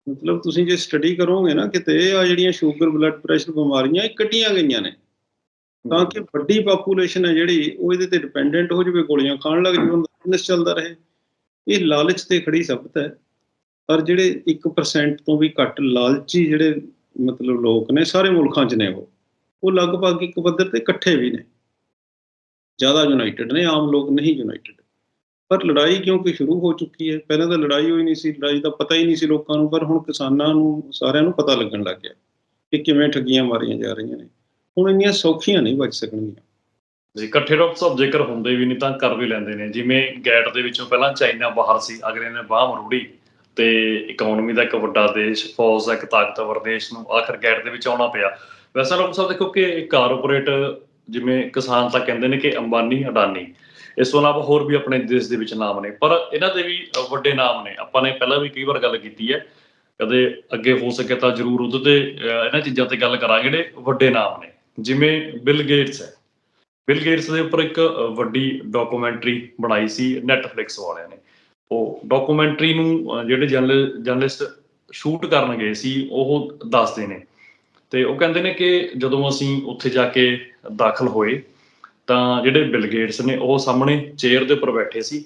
ਮਤਲਬ ਤੁਸੀਂ ਜੇ ਸਟੱਡੀ ਕਰੋਗੇ ਨਾ ਕਿਤੇ ਆ ਜਿਹੜੀਆਂ ਸ਼ੂਗਰ ਬਲੱਡ ਪ੍ਰੈਸ਼ਰ ਬਿਮਾਰੀਆਂ ਇਹ ਕੱਟੀਆਂ ਗਈਆਂ ਨੇ। ਤਾਂ ਕਿ ਵੱਡੀ ਪਾਪੂਲੇਸ਼ਨ ਹੈ ਜਿਹੜੀ ਉਹ ਇਹਦੇ ਤੇ ਡਿਪੈਂਡੈਂਟ ਹੋ ਜਾਵੇ ਗੋਲੀਆਂ ਖਾਣ ਲੱਗ ਜਾਵੇ ਬਿਜ਼ਨਸ ਚੱਲਦਾ ਰਹੇ। ਇਹ ਲਾਲਚ ਤੇ ਖੜੀ ਸਬਤ ਹੈ। ਪਰ ਜਿਹੜੇ 1% ਤੋਂ ਵੀ ਘੱਟ ਲਾਲਚੀ ਜਿਹੜੇ ਮਤਲਬ ਲੋਕ ਨੇ, ਸਾਰੇ ਮੁਲਕਾਂ 'ਚ ਨੇ ਉਹ। ਉਹ ਲਗਭਗ ਇੱਕ ਪੱਧਰ ਤੇ ਇਕੱਠੇ ਵੀ ਨੇ। ਜ਼ਿਆਦਾ ਯੂਨਾਈਟਿਡ ਨੇ, ਆਮ ਲੋਕ ਨਹੀਂ ਯੂਨਾਈਟਿਡ ਪਰ ਲੜਾਈ ਕਿਉਂਕਿ ਸ਼ੁਰੂ ਹੋ ਚੁੱਕੀ ਹੈ? ਪਹਿਲਾਂ ਤਾਂ ਲੜਾਈ ਹੋਈ ਨਹੀਂ ਸੀ, ਲੜਾਈ ਦਾ ਪਤਾ ਹੀ ਨਹੀਂ ਸੀ ਲੋਕਾਂ ਨੂੰ, ਪਰ ਹੁਣ ਕਿਸਾਨਾਂ ਨੂੰ, ਸਾਰਿਆਂ ਨੂੰ ਪਤਾ ਲੱਗਣ ਲੱਗ ਗਿਆ ਕਿ ਕਿਵੇਂ ਠੱਗੀਆਂ ਮਾਰੀਆਂ ਜਾ ਰਹੀਆਂ ਨੇ। ਹੁਣ ਇੰਨੀਆਂ ਸੌਖੀਆਂ ਨਹੀਂ ਬਚ ਸਕਣਗੀਆਂ। ਜੀ, ਇਕੱਠੇ ਡਾਕਟਰ ਸਾਹਿਬ ਜੇਕਰ ਹੁੰਦੇ ਵੀ ਨਹੀਂ ਤਾਂ ਕਰ ਵੀ ਲੈਂਦੇ ਨੇ। ਜਿਵੇਂ ਗੈਟ ਦੇ ਵਿੱਚੋਂ ਪਹਿਲਾਂ ਚਾਈਨਾ ਬਾਹਰ ਸੀ, ਅਗਲੇ ਨੇ ਬਾਹ ਮਰੋੜੀ। ਤੇ ਇਕਨੋਮੀ ਦਾ ਇੱਕ ਵੱਡਾ ਦੇਸ਼, ਫੌਜ ਦਾ ਇੱਕ ਤਾਕਤਵਰ ਦੇਸ਼ ਨੂੰ ਆਖਰ ਗੈਟ ਦੇ ਵਿੱਚ ਆਉਣਾ ਪਿਆ। ਵੈਸੇ ਡਾਕਟਰ ਸਾਹਿਬ ਦੇਖੋ ਕਿ ਕਾਰਪੋਰੇਟ ਜਿਵੇਂ ਕਿਸਾਨ ਤਾਂ ਕਹਿੰਦੇ ਨੇ ਕਿ ਅੰਬਾਨੀ, ਅਡਾਨੀ, ਇਸ ਤੋਂ ਇਲਾਵਾ ਹੋਰ ਵੀ ਆਪਣੇ ਦੇਸ਼ ਦੇ ਵਿੱਚ ਨਾਮ ਨੇ। ਪਰ ਇਹਨਾਂ ਦੇ ਵੀ ਵੱਡੇ ਨਾਮ ਨੇ। ਆਪਾਂ ਨੇ ਪਹਿਲਾਂ ਵੀ ਕਈ ਵਾਰ ਗੱਲ ਕੀਤੀ ਹੈ। ਕਦੇ ਅੱਗੇ ਹੋ ਸਕੇ ਤਾਂ ਜ਼ਰੂਰ ਉਹਦੇ ਤੇ ਇਹਨਾਂ ਚੀਜ਼ਾਂ ਤੇ ਗੱਲ ਕਰਾਂਗੇ, ਜਿਹੜੇ ਵੱਡੇ ਨਾਮ ਨੇ। ਜਿਵੇਂ ਬਿਲ ਗੇਟਸ ਹੈ। ਬਿਲ ਗੇਟਸ ਦੇ ਉੱਪਰ ਇੱਕ ਵੱਡੀ ਡਾਕੂਮੈਂਟਰੀ ਬਣਾਈ ਸੀ ਨੈਟਫਲਿਕਸ ਵਾਲਿਆਂ ਨੇ। ਉਹ ਡਾਕੂਮੈਂਟਰੀ ਨੂੰ ਜਿਹੜੇ ਜਰਨਲ ਜਰਨਲਿਸਟ ਸ਼ੂਟ ਕਰਨ ਗਏ ਸੀ, ਉਹ ਦੱਸਦੇ ਨੇ। ਤੇ ਉਹ ਕਹਿੰਦੇ ਨੇ ਕਿ ਜਦੋਂ ਅਸੀਂ ਉੱਥੇ ਜਾ ਕੇ ਦਾਖਲ ਹੋਏ, ਤਾਂ ਜਿਹੜੇ ਬਿਲ ਗੇਟਸ ਨੇ, ਉਹ ਸਾਹਮਣੇ ਚੇਅਰ ਦੇ ਉੱਪਰ ਬੈਠੇ ਸੀ।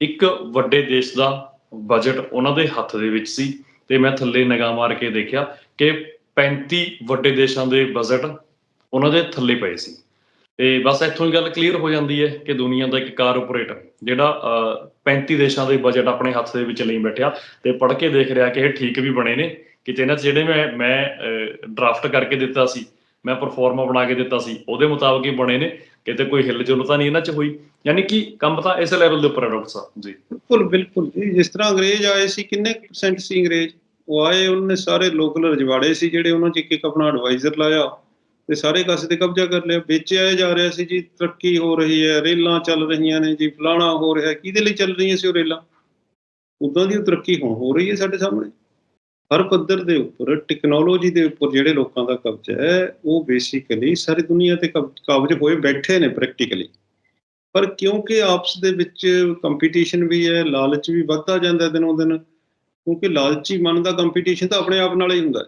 ਇੱਕ ਵੱਡੇ ਦੇਸ਼ ਦਾ ਬਜਟ ਉਹਨਾਂ ਦੇ ਹੱਥ ਦੇ ਵਿੱਚ ਸੀ ਤੇ ਮੈਂ ਥੱਲੇ ਨਿਗਾਹ ਮਾਰ ਕੇ ਦੇਖਿਆ ਕਿ 35 ਵੱਡੇ ਦੇਸ਼ਾਂ ਦੇ ਬਜਟ ਉਹਨਾਂ ਦੇ ਥੱਲੇ ਪਏ ਸੀ। ਤੇ ਬਸ ਇੱਥੋਂ ਹੀ ਗੱਲ ਕਲੀਅਰ ਹੋ ਜਾਂਦੀ ਹੈ ਕਿ ਦੁਨੀਆ ਦਾ ਇੱਕ ਕਾਰਪੋਰੇਟ ਜਿਹੜਾ ਅਹ, 35 ਦੇਸ਼ਾਂ ਦੇ ਬਜਟ ਆਪਣੇ ਹੱਥ ਦੇ ਵਿੱਚ ਲਈ ਬੈਠਿਆ ਤੇ ਪੜ੍ਹ ਕੇ ਦੇਖ ਰਿਹਾ ਕਿ ਇਹ ਠੀਕ ਵੀ ਬਣੇ ਨੇ ਕਿਤੇ ਨਾ ਜਿਹੜੇ ਮੈਂ ਮੈਂ ਡਰਾਫਟ ਕਰਕੇ ਦਿੱਤਾ ਸੀ ਮੈਂ ਪਰਫਾਰਮਾ ਬਣਾ ਕੇ ਦਿੱਤਾ ਸੀ ਉਹਦੇ ਮੁਤਾਬਕ ਹੀ ਬਣੇ ਨੇ ਕਿਤੇ ਕੋਈ ਹਿੱਲ ਜੁਲ ਤਾਂ ਨਹੀਂ ਇਹਨਾਂ 'ਚ ਹੋਈ। ਯਾਨੀ ਕਿ ਕੰਮ ਤਾਂ ਇਸ ਲੈਵਲ ਦੇ ਉੱਪਰ ਹੈ ਡਾਕਟਰ ਸਾਹਿਬ ਜੀ। ਬਿਲਕੁਲ ਬਿਲਕੁਲ ਜਿਸ ਤਰ੍ਹਾਂ ਅੰਗਰੇਜ਼ ਆਏ ਸੀ ਕਿੰਨੇ ਪਰਸੈਂਟ ਸੀ ਅੰਗਰੇਜ਼? ਉਹ ਆਏ ਉਹਨਾਂ ਨੇ ਸਾਰੇ ਲੋਕਲ ਰਜਵਾੜੇ ਸੀ ਜਿਹੜੇ ਉਹਨਾਂ 'ਚ ਇੱਕ ਇੱਕ ਆਪਣਾ ਐਡਵਾਈਜ਼ਰ ਲਾਇਆ। ਤੇ ਸਾਰੇ ਕਾਸੇ ਤੇ ਕਬਜ਼ਾ ਕਰ ਲਿਆ। ਵੇਚਿਆ ਜਾ ਰਿਹਾ ਸੀ ਜੀ, ਤਰੱਕੀ ਹੋ ਰਹੀ ਹੈ, ਰੇਲਾਂ ਚੱਲ ਰਹੀਆਂ ਨੇ ਜੀ, ਫਲਾਣਾ ਹੋ ਰਿਹਾ, ਕਿਹਦੇ ਲਈ ਚੱਲ ਰਹੀਆਂ ਸੀ ਉਹ ਰੇਲਾਂ? ਉਦਾਂ ਦੀ ਉਹ ਤਰੱਕੀ ਹੁਣ ਹੋ ਰਹੀ ਹੈ ਸਾਡੇ ਸਾਹਮਣੇ। ਹਰ ਪੱਧਰ ਦੇ ਉੱਪਰ ਟੈਕਨੋਲੋਜੀ ਦੇ ਉੱਪਰ ਜਿਹੜੇ ਲੋਕਾਂ ਦਾ ਕਬਜ਼ਾ ਹੈ, ਉਹ ਬੇਸਿਕਲੀ ਸਾਰੀ ਦੁਨੀਆ ਤੇ ਕਬ- ਕਾਬਜ ਹੋਏ ਬੈਠੇ ਨੇ ਪ੍ਰੈਕਟੀਕਲੀ ਪਰ ਕਿਉਂਕਿ ਆਪਸ ਦੇ ਵਿੱਚ ਕੰਪੀਟੀਸ਼ਨ ਵੀ ਹੈ, ਲਾਲਚ ਵੀ ਵੱਧਦਾ ਜਾਂਦਾ ਹੈ ਦਿਨੋਂ ਦਿਨ, ਕਿਉਂਕਿ ਲਾਲਚੀ ਮਨ ਦਾ ਕੰਪੀਟੀਸ਼ਨ ਤਾਂ ਆਪਣੇ ਆਪ ਨਾਲ ਹੀ ਹੁੰਦਾ ਹੈ।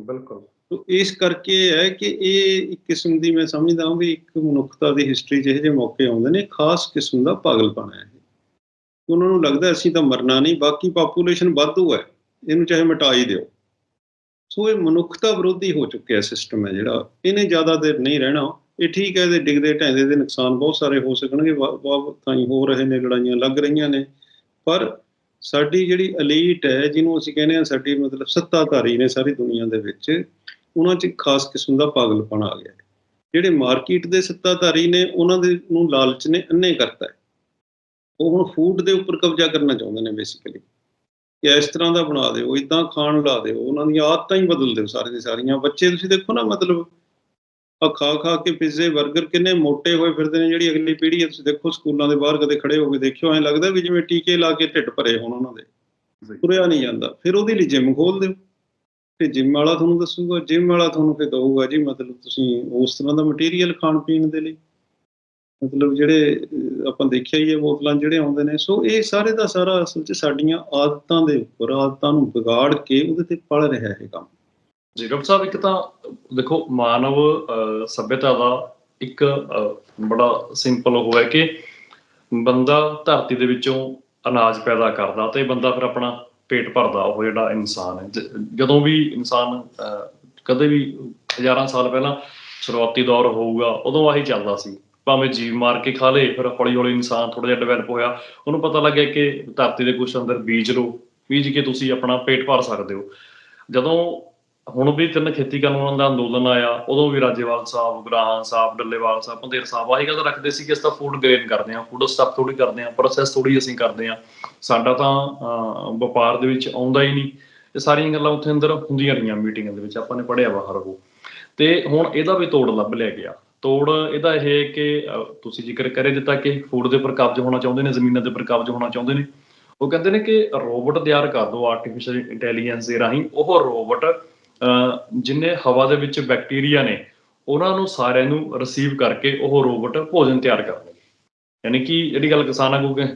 ਬਿਲਕੁਲ। ਤੋ ਇਸ ਕਰਕੇ ਇਹ ਹੈ ਕਿ ਇਹ ਇੱਕ ਕਿਸਮ ਦੀ ਮੈਂ ਸਮਝਦਾ ਹਾਂ ਵੀ ਇੱਕ ਮਨੁੱਖਤਾ ਦੀ ਹਿਸਟਰੀ 'ਚ ਇਹੋ ਜਿਹੇ ਮੌਕੇ ਆਉਂਦੇ ਨੇ, ਖਾਸ ਕਿਸਮ ਦਾ ਪਾਗਲਪਨ ਹੈ ਉਹਨਾਂ ਨੂੰ ਲੱਗਦਾ ਅਸੀਂ ਤਾਂ ਮਰਨਾ ਨਹੀਂ, ਬਾਕੀ ਪਾਪੂਲੇਸ਼ਨ ਵਾਧੂ ਹੈ, ਇਹਨੂੰ ਚਾਹੇ ਮਿਟਾ ਦਿਓ। ਸੋ ਇਹ ਮਨੁੱਖਤਾ ਵਿਰੋਧੀ ਹੋ ਚੁੱਕਿਆ ਸਿਸਟਮ ਹੈ ਜਿਹੜਾ। ਇਹਨੇ ਜ਼ਿਆਦਾ ਦੇਰ ਨਹੀਂ ਰਹਿਣਾ। ਇਹ ਠੀਕ ਹੈ, ਇਹਦੇ ਡਿੱਗਦੇ ਢੈਂਦੇ ਦੇ ਨੁਕਸਾਨ ਬਹੁਤ ਸਾਰੇ ਹੋ ਸਕਣਗੇ ਬਹੁਤ ਥਾਈਂ ਹੋ ਰਹੇ ਨੇ, ਲੜਾਈਆਂ ਲੱਗ ਰਹੀਆਂ ਨੇ। ਪਰ ਸਾਡੀ ਜਿਹੜੀ ਅਲੀਟ ਹੈ, ਜਿਹਨੂੰ ਅਸੀਂ ਕਹਿੰਦੇ ਆ ਸਾਡੀ ਮਤਲਬ ਸੱਤਾਧਾਰੀ ਨੇ ਸਾਰੀ ਦੁਨੀਆ ਦੇ ਵਿੱਚ ਉਹਨਾਂ 'ਚ ਖਾਸ ਕਿਸਮ ਦਾ ਪਾਗਲਪਨ ਆ ਗਿਆ। ਜਿਹੜੇ ਮਾਰਕੀਟ ਦੇ ਸੱਤਾਧਾਰੀ ਨੇ ਉਹਨਾਂ ਦੇ ਨੂੰ ਲਾਲਚ ਨੇ ਅੰਨੇ ਕਰਤਾ ਹੈ। ਉਹ ਹੁਣ ਫੂਡ ਦੇ ਉੱਪਰ ਕਬਜ਼ਾ ਕਰਨਾ ਚਾਹੁੰਦੇ ਨੇ ਬੇਸਿਕਲੀ ਕਿ ਇਸ ਤਰ੍ਹਾਂ ਦਾ ਬਣਾ ਦਿਓ ਇਦਾਂ ਖਾਣ ਲਾ ਦਿਓ ਉਹਨਾਂ ਦੀਆਂ ਆਦਤਾਂ ਹੀ ਬਦਲ ਦਿਓ ਸਾਰੇ ਦੇ ਸਾਰੀਆਂ। ਬੱਚੇ ਤੁਸੀਂ ਦੇਖੋ ਨਾ ਮਤਲਬ ਆ ਖਾ ਖਾ ਕੇ ਪਿਜ਼ੇ 버ਗਰ ਕਿੰਨੇ ਮੋਟੇ ਹੋਏ ਫਿਰਦੇ ਨੇ ਜਿਹੜੀ ਅਗਲੀ ਪੀੜ੍ਹੀ ਹੈ ਤੁਸੀਂ ਦੇਖੋ ਸਕੂਲਾਂ ਦੇ ਬਾਹਰ ਕਦੇ ਖੜੇ ਹੋ ਕੇ ਦੇਖਿਓ ਐਂ ਲੱਗਦਾ ਵੀ ਜਿਵੇਂ ਟੀਕੇ ਲਾ ਕੇ ਢਿੱਡ ਭਰੇ ਹੋਣ ਉਹਨਾਂ ਦੇ। ਤੁਰਿਆ ਨਹੀਂ ਜਾਂਦਾ। ਫਿਰ ਉਹਦੇ ਲਈ ਜਿਮ ਖੋਲ ਦਿਓ। ਤੇ ਜਿਮ ਵਾਲਾ ਤੁਹਾਨੂੰ ਦੱਸੂਗਾ ਜਿਮ ਵਾਲਾ ਤੁਹਾਨੂੰ ਫਿਰ ਦਊਗਾ ਜੀ ਮਤਲਬ ਤੁਸੀਂ ਉਸ ਤਰ੍ਹਾਂ ਦਾ ਮਟੀਰੀਅਲ ਖਾਣ ਪੀਣ ਦੇ ਲਈ। ਮਤਲਬ ਜਿਹੜੇ ਆਪਾਂ ਦੇਖਿਆ ਹੀ ਹੈ ਬੋਤਲਾਂ ਜਿਹੜੇ ਆਉਂਦੇ ਨੇ ਸੋ ਇਹ ਸਾਰੇ ਦਾ ਸਾਰਾ ਅਸਲ 'ਚ ਸਾਡੀਆਂ ਆਦਤਾਂ ਦੇ ਉੱਪਰ ਆਦਤਾਂ ਨੂੰ ਵਿਗਾੜ ਕੇ ਉਹਦੇ ਤੇ ਪਲ ਰਿਹਾ ਹੈ ਕੰਮ। ਜੀ ਡਾਕਟਰ ਸਾਹਿਬ ਇੱਕ ਤਾਂ ਦੇਖੋ ਮਾਨਵ ਅਹ, ਸਭਿਅਤਾ ਦਾ ਇੱਕ ਬੜਾ ਸਿੰਪਲ ਉਹ ਹੈ ਕਿ ਬੰਦਾ ਧਰਤੀ ਦੇ ਵਿੱਚੋਂ ਅਨਾਜ ਪੈਦਾ ਕਰਦਾ ਤੇ ਬੰਦਾ ਫਿਰ ਆਪਣਾ ਪੇਟ ਭਰਦਾ ਉਹ ਜਿਹੜਾ ਇਨਸਾਨ ਹੈ। ਜਦੋਂ ਵੀ ਇਨਸਾਨ ਕਦੇ ਵੀ ਹਜ਼ਾਰਾਂ ਸਾਲ ਪਹਿਲਾਂ ਸ਼ੁਰੂਆਤੀ ਦੌਰ ਹੋਊਗਾ, ਉਦੋਂ ਆਹੀ ਚੱਲਦਾ ਸੀ। ਭਾਵੇਂ ਜੀਵ ਮਾਰ ਕੇ ਖਾ ਲੇ, ਫਿਰ ਹੌਲੀ ਹੌਲੀ ਇਨਸਾਨ ਥੋੜਾ ਜਿਹਾ ਡਿਵੈਲਪ ਹੋਇਆ। ਉਹਨੂੰ ਪਤਾ ਲੱਗਿਆ ਕਿ ਧਰਤੀ ਦੇ ਕੁਝ ਅੰਦਰ ਬੀਜ ਲਓ। ਬੀਜ ਕੇ ਤੁਸੀਂ ਆਪਣਾ ਪੇਟ ਭਰ ਸਕਦੇ ਹੋ। ਜਦੋਂ ਹੁਣ ਵੀ ਤਿੰਨ ਖੇਤੀ ਕਾਨੂੰਨਾਂ ਦਾ ਅੰਦੋਲਨ ਆਇਆ, ਉਦੋਂ ਵੀ ਰਾਜੇਵਾਲ ਸਾਹਿਬ ਗ੍ਰਾਹਾਂ ਸਾਹਿਬ, ਡੱਲੇਵਾਲ ਸਾਹਿਬ ਪੰਦੇਰ ਸਾਹਿਬ ਆਹੀ ਗੱਲ ਰੱਖਦੇ ਸੀ ਕਿ ਅਸੀਂ ਤਾਂ ਫੂਡ ਗ੍ਰੇਨ ਕਰਦੇ ਹਾਂ ਫੂਡ ਸਟਫ ਥੋੜੀ ਕਰਦੇ ਹਾਂ ਪ੍ਰੋਸੈਸ ਥੋੜੀ ਅਸੀਂ ਕਰਦੇ ਹਾਂ। ਸਾਡਾ ਤਾਂ ਵਪਾਰ ਦੇ ਵਿੱਚ ਆਉਂਦਾ ਹੀ ਨਹੀਂ। ਇਹ ਸਾਰੀਆਂ ਗੱਲਾਂ ਉੱਥੇ ਅੰਦਰ ਹੁੰਦੀਆਂ ਰਹੀਆਂ ਮੀਟਿੰਗਾਂ ਦੇ ਵਿੱਚ, ਆਪਾਂ ਨੇ ਪੜ੍ਹਿਆ ਬਾਹਰ ਉਹ। ਤੇ ਹੁਣ ਇਹਦਾ ਵੀ ਤੋੜ ਲੱਭ ਲਿਆ ਗਿਆ। ਤੋੜ ਇਹਦਾ ਇਹ ਕਿ ਤੁਸੀਂ ਜ਼ਿਕਰ ਕਰੇ ਦਿੱਤਾ ਕਿ ਫੂਡ ਦੇ ਉੱਪਰ ਕਬਜ਼ ਹੋਣਾ ਚਾਹੁੰਦੇ ਨੇ, ਜ਼ਮੀਨਾਂ ਦੇ ਉੱਪਰ ਕਬਜ਼ ਹੋਣਾ ਚਾਹੁੰਦੇ ਨੇ। ਉਹ ਕਹਿੰਦੇ ਨੇ ਕਿ ਰੋਬੋਟ ਤਿਆਰ ਕਰ ਦਿਓ ਆਰਟੀਫੀਸ਼ੀਅਲ ਇੰਟੈਲੀਜੈਂਸ ਦੇ ਰਾਹੀਂ। ਉਹ ਰੋਬੋਟ ਜਿੰਨੇ ਹਵਾ ਦੇ ਵਿੱਚ ਬੈਕਟੀਰੀਆ ਨੇ, ਉਹਨਾਂ ਨੂੰ ਸਾਰਿਆਂ ਨੂੰ ਰਿਸੀਵ ਕਰਕੇ ਉਹ ਰੋਬੋਟ ਭੋਜਨ ਤਿਆਰ ਕਰਨਗੇ ਯਾਨੀ ਕਿ ਜਿਹੜੀ ਗੱਲ ਕਿਸਾਨਾਂ ਕੋਲ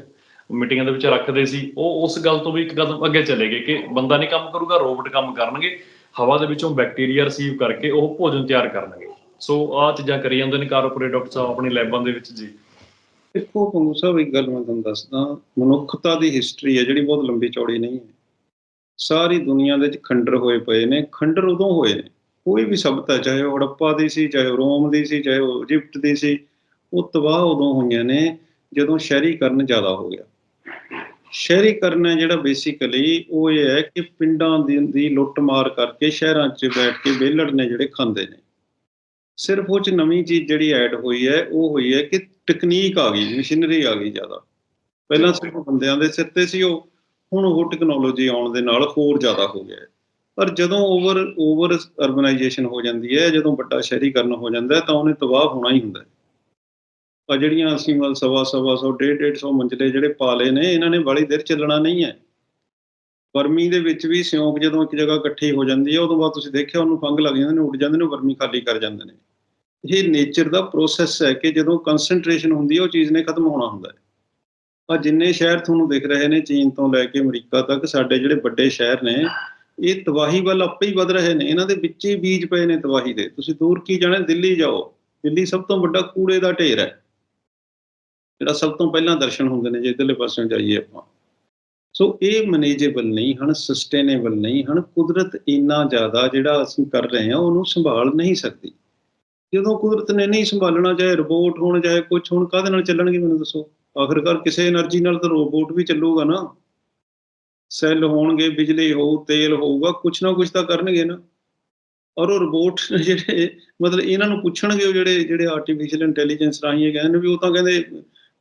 ਮੀਟਿੰਗਾਂ ਦੇ ਵਿੱਚ ਰੱਖਦੇ ਸੀ, ਉਹ ਉਸ ਗੱਲ ਤੋਂ ਵੀ ਇੱਕ ਕਦਮ ਅੱਗੇ ਚਲੇ ਗਏ ਕਿ ਬੰਦਾ ਨਹੀਂ ਕੰਮ ਕਰੂਗਾ ਰੋਬੋਟ ਕੰਮ ਕਰਨਗੇ, ਹਵਾ ਦੇ ਵਿੱਚੋਂ ਬੈਕਟੀਰੀਆ ਰਿਸੀਵ ਕਰਕੇ ਉਹ ਭੋਜਨ ਤਿਆਰ ਕਰਨਗੇ। ਸੋ ਆਹ ਚੀਜ਼ਾਂ ਕਰੀ ਜਾਂਦੇ ਨੇ ਕਾਰਪੋਰੇਟ ਡਾਕਟਰ ਸਾਹਿਬ ਆਪਣੀ ਲੈਬਾਂ ਦੇ ਵਿੱਚ ਜੀ। ਦੇਖੋ ਪੰਗੂ ਸਾਹਿਬ, ਇੱਕ ਗੱਲ ਮੈਂ ਤੁਹਾਨੂੰ ਦੱਸਦਾ, ਮਨੁੱਖਤਾ ਦੀ ਹਿਸਟਰੀ ਹੈ, ਜਿਹੜੀ ਬਹੁਤ ਲੰਬੀ ਚੌੜੀ ਨਹੀਂ ਹੈ। ਸਾਰੀ ਦੁਨੀਆ ਦੇ ਵਿੱਚ ਖੰਡਰ ਹੋਏ ਪਏ ਨੇ, ਖੰਡਰ ਉਦੋਂ ਹੋਏ ਨੇ, ਕੋਈ ਵੀ ਸਭਿਅਤਾ ਚਾਹੇ ਉਹ ਹੜੱਪਾ ਦੀ ਸੀ, ਚਾਹੇ ਰੋਮ ਦੀ ਸੀ, ਚਾਹੇ ਉਹ ਇਜਿਪਟ ਦੀ ਸੀ, ਉਹ ਤਬਾਹ ਉਦੋਂ ਹੋਈਆਂ ਨੇ ਜਦੋਂ ਸ਼ਹਿਰੀਕਰਨ ਜ਼ਿਆਦਾ ਹੋ ਗਿਆ। ਸ਼ਹਿਰੀਕਰਨ ਹੈ ਜਿਹੜਾ ਬੇਸਿਕਲੀ ਉਹ ਇਹ ਹੈ ਕਿ ਪਿੰਡਾਂ ਦੀ ਦੀ ਲੁੱਟ ਮਾਰ ਕਰਕੇ ਸ਼ਹਿਰਾਂ 'ਚ ਬੈਠ ਕੇ ਵਿਹਲੜ ਨੇ ਜਿਹੜੇ ਖਾਂਦੇ ਨੇ। ਸਿਰਫ ਉਹ 'ਚ ਨਵੀਂ ਚੀਜ਼ ਜਿਹੜੀ ਐਡ ਹੋਈ ਹੈ, ਉਹ ਹੋਈ ਹੈ ਕਿ ਟੈਕਨੀਕ ਆ ਗਈ, ਮਸ਼ੀਨਰੀ ਆ ਗਈ ਜ਼ਿਆਦਾ। ਪਹਿਲਾਂ ਸਿਰਫ ਬੰਦਿਆਂ ਦੇ ਸਿਰ ਤੇ ਸੀ ਉਹ ਹੁਣ ਉਹ ਟੈਕਨੋਲੋਜੀ ਆਉਣ ਦੇ ਨਾਲ ਹੋਰ ਜ਼ਿਆਦਾ ਹੋ ਗਿਆ ਹੈ। ਪਰ ਜਦੋਂ ਓਵਰ ਓਵਰ ਅਰਬਨਾਈਜੇਸ਼ਨ ਹੋ ਜਾਂਦੀ ਹੈ, ਜਦੋਂ ਵੱਡਾ ਸ਼ਹਿਰੀਕਰਨ ਹੋ ਜਾਂਦਾ ਹੈ, ਤਾਂ ਉਹਨੇ ਤਬਾਹ ਹੋਣਾ ਹੀ ਹੁੰਦਾ ਹੈ। ਆ ਜਿਹੜੀਆਂ ਅਸੀਂ ਮਤਲਬ ਸਵਾ ਸਵਾ ਸੌ, ਡੇਢ ਡੇਢ ਸੌ ਮੰਜ਼ਲੇ ਜਿਹੜੇ ਪਾਲੇ ਨੇ, ਇਹਨਾਂ ਨੇ ਬੜੀ ਦੇਰ ਚੱਲਣਾ ਨਹੀਂ ਹੈ। ਵਰਮੀ ਦੇ ਵਿੱਚ ਵੀ ਸਿਉਂਕ ਜਦੋਂ ਇੱਕ ਜਗ੍ਹਾ ਇਕੱਠੀ ਹੋ ਜਾਂਦੀ ਹੈ, ਉਦੋਂ ਬਾਅਦ ਤੁਸੀਂ ਦੇਖਿਆ ਉਹਨੂੰ ਫੰਗ ਲੱਗ ਜਾਂਦੇ ਨੇ, ਉੱਡ ਜਾਂਦੇ ਨੇ, ਵਰਮੀ ਖਾਲੀ ਕਰ ਜਾਂਦੇ ਨੇ। ਇਹ ਨੇਚਰ ਦਾ ਪ੍ਰੋਸੈਸ ਹੈ ਕਿ ਜਦੋਂ ਕਨਸੈਂਟਰੇਸ਼ਨ ਹੁੰਦੀ ਹੈ, ਉਹ ਚੀਜ਼ ਨੇ ਖਤਮ ਹੋਣਾ ਹੁੰਦਾ ਹੈ। ਆ ਜਿੰਨੇ ਸ਼ਹਿਰ ਤੁਹਾਨੂੰ ਦਿਖ ਰਹੇ ਨੇ ਚੀਨ ਤੋਂ ਲੈ ਕੇ ਅਮਰੀਕਾ ਤੱਕ, ਸਾਡੇ ਜਿਹੜੇ ਵੱਡੇ ਸ਼ਹਿਰ ਨੇ, ਇਹ ਤਬਾਹੀ ਵੱਲ ਆਪੇ ਹੀ ਵਧ ਰਹੇ ਨੇ। ਇਹਨਾਂ ਦੇ ਵਿੱਚ ਹੀ ਬੀਜ ਪਏ ਨੇ ਤਬਾਹੀ ਦੇ। ਤੁਸੀਂ ਦੂਰ ਕੀ ਜਾਣਾ? ਦਿੱਲੀ ਜਾਓ। ਦਿੱਲੀ ਸਭ ਤੋਂ ਵੱਡਾ ਕੂੜੇ ਦਾ ਢੇਰ ਹੈ। ਜਿਹੜਾ ਸਭ ਤੋਂ ਪਹਿਲਾਂ ਦਰਸ਼ਨ ਹੁੰਦੇ ਨੇ, ਜੇ ਇੱਧਰਲੇ ਪਾਸਿਓਂ ਜਾਈਏ ਆਪਾਂ। ਸੋ ਇਹ ਮੈਨੇਜੇਬਲ ਨਹੀਂ ਹਨ ਸਸਟੇਨੇਬਲ ਨਹੀਂ ਹਨ ਕੁਦਰਤ ਇੰਨਾ ਜ਼ਿਆਦਾ ਜਿਹੜਾ ਅਸੀਂ ਕਰ ਰਹੇ ਹਾਂ, ਉਹਨੂੰ ਸੰਭਾਲ ਨਹੀਂ ਸਕਦੀ। ਜਦੋਂ ਕੁਦਰਤ ਨੇ ਨਹੀਂ ਸੰਭਾਲਣਾ, ਚਾਹੇ ਰੋਬੋਟ ਹੋਣ, ਚਾਹੇ ਕੁਝ ਹੋਣ, ਕਾਹਦੇ ਨਾਲ ਚੱਲਣਗੇ ਮੈਨੂੰ ਦੱਸੋ? ਆਖਰਕਾਰ ਕਿਸੇ એનર્ਜੀ ਨਾਲ ਤਾਂ ਰੋਬੋਟ ਵੀ ਚੱਲੂਗਾ ਨਾ। ਸੈੱਲ ਹੋਣਗੇ ਬਿਜਲੀ ਹੋਊ ਤੇਲ ਹੋਊਗਾ ਕੁਛ ਨਾ ਕੁਛ ਤਾਂ ਕਰਨਗੇ ਨਾ। ਔਰ ਉਹ ਰੋਬੋਟ [LAUGHS] ਜਿਹੜੇ ਮਤਲਬ ਇਹਨਾਂ ਨੂੰ ਪੁੱਛਣਗੇ ਉਹ ਜਿਹੜੇ ਜਿਹੜੇ ਆਰਟੀਫੀਸ਼ੀਅਲ ਇੰਟੈਲੀਜੈਂਸ ਰਾਹੀਂ ਇਹ ਕਹਿੰਦੇ ਵੀ ਉਹ ਤਾਂ ਕਹਿੰਦੇ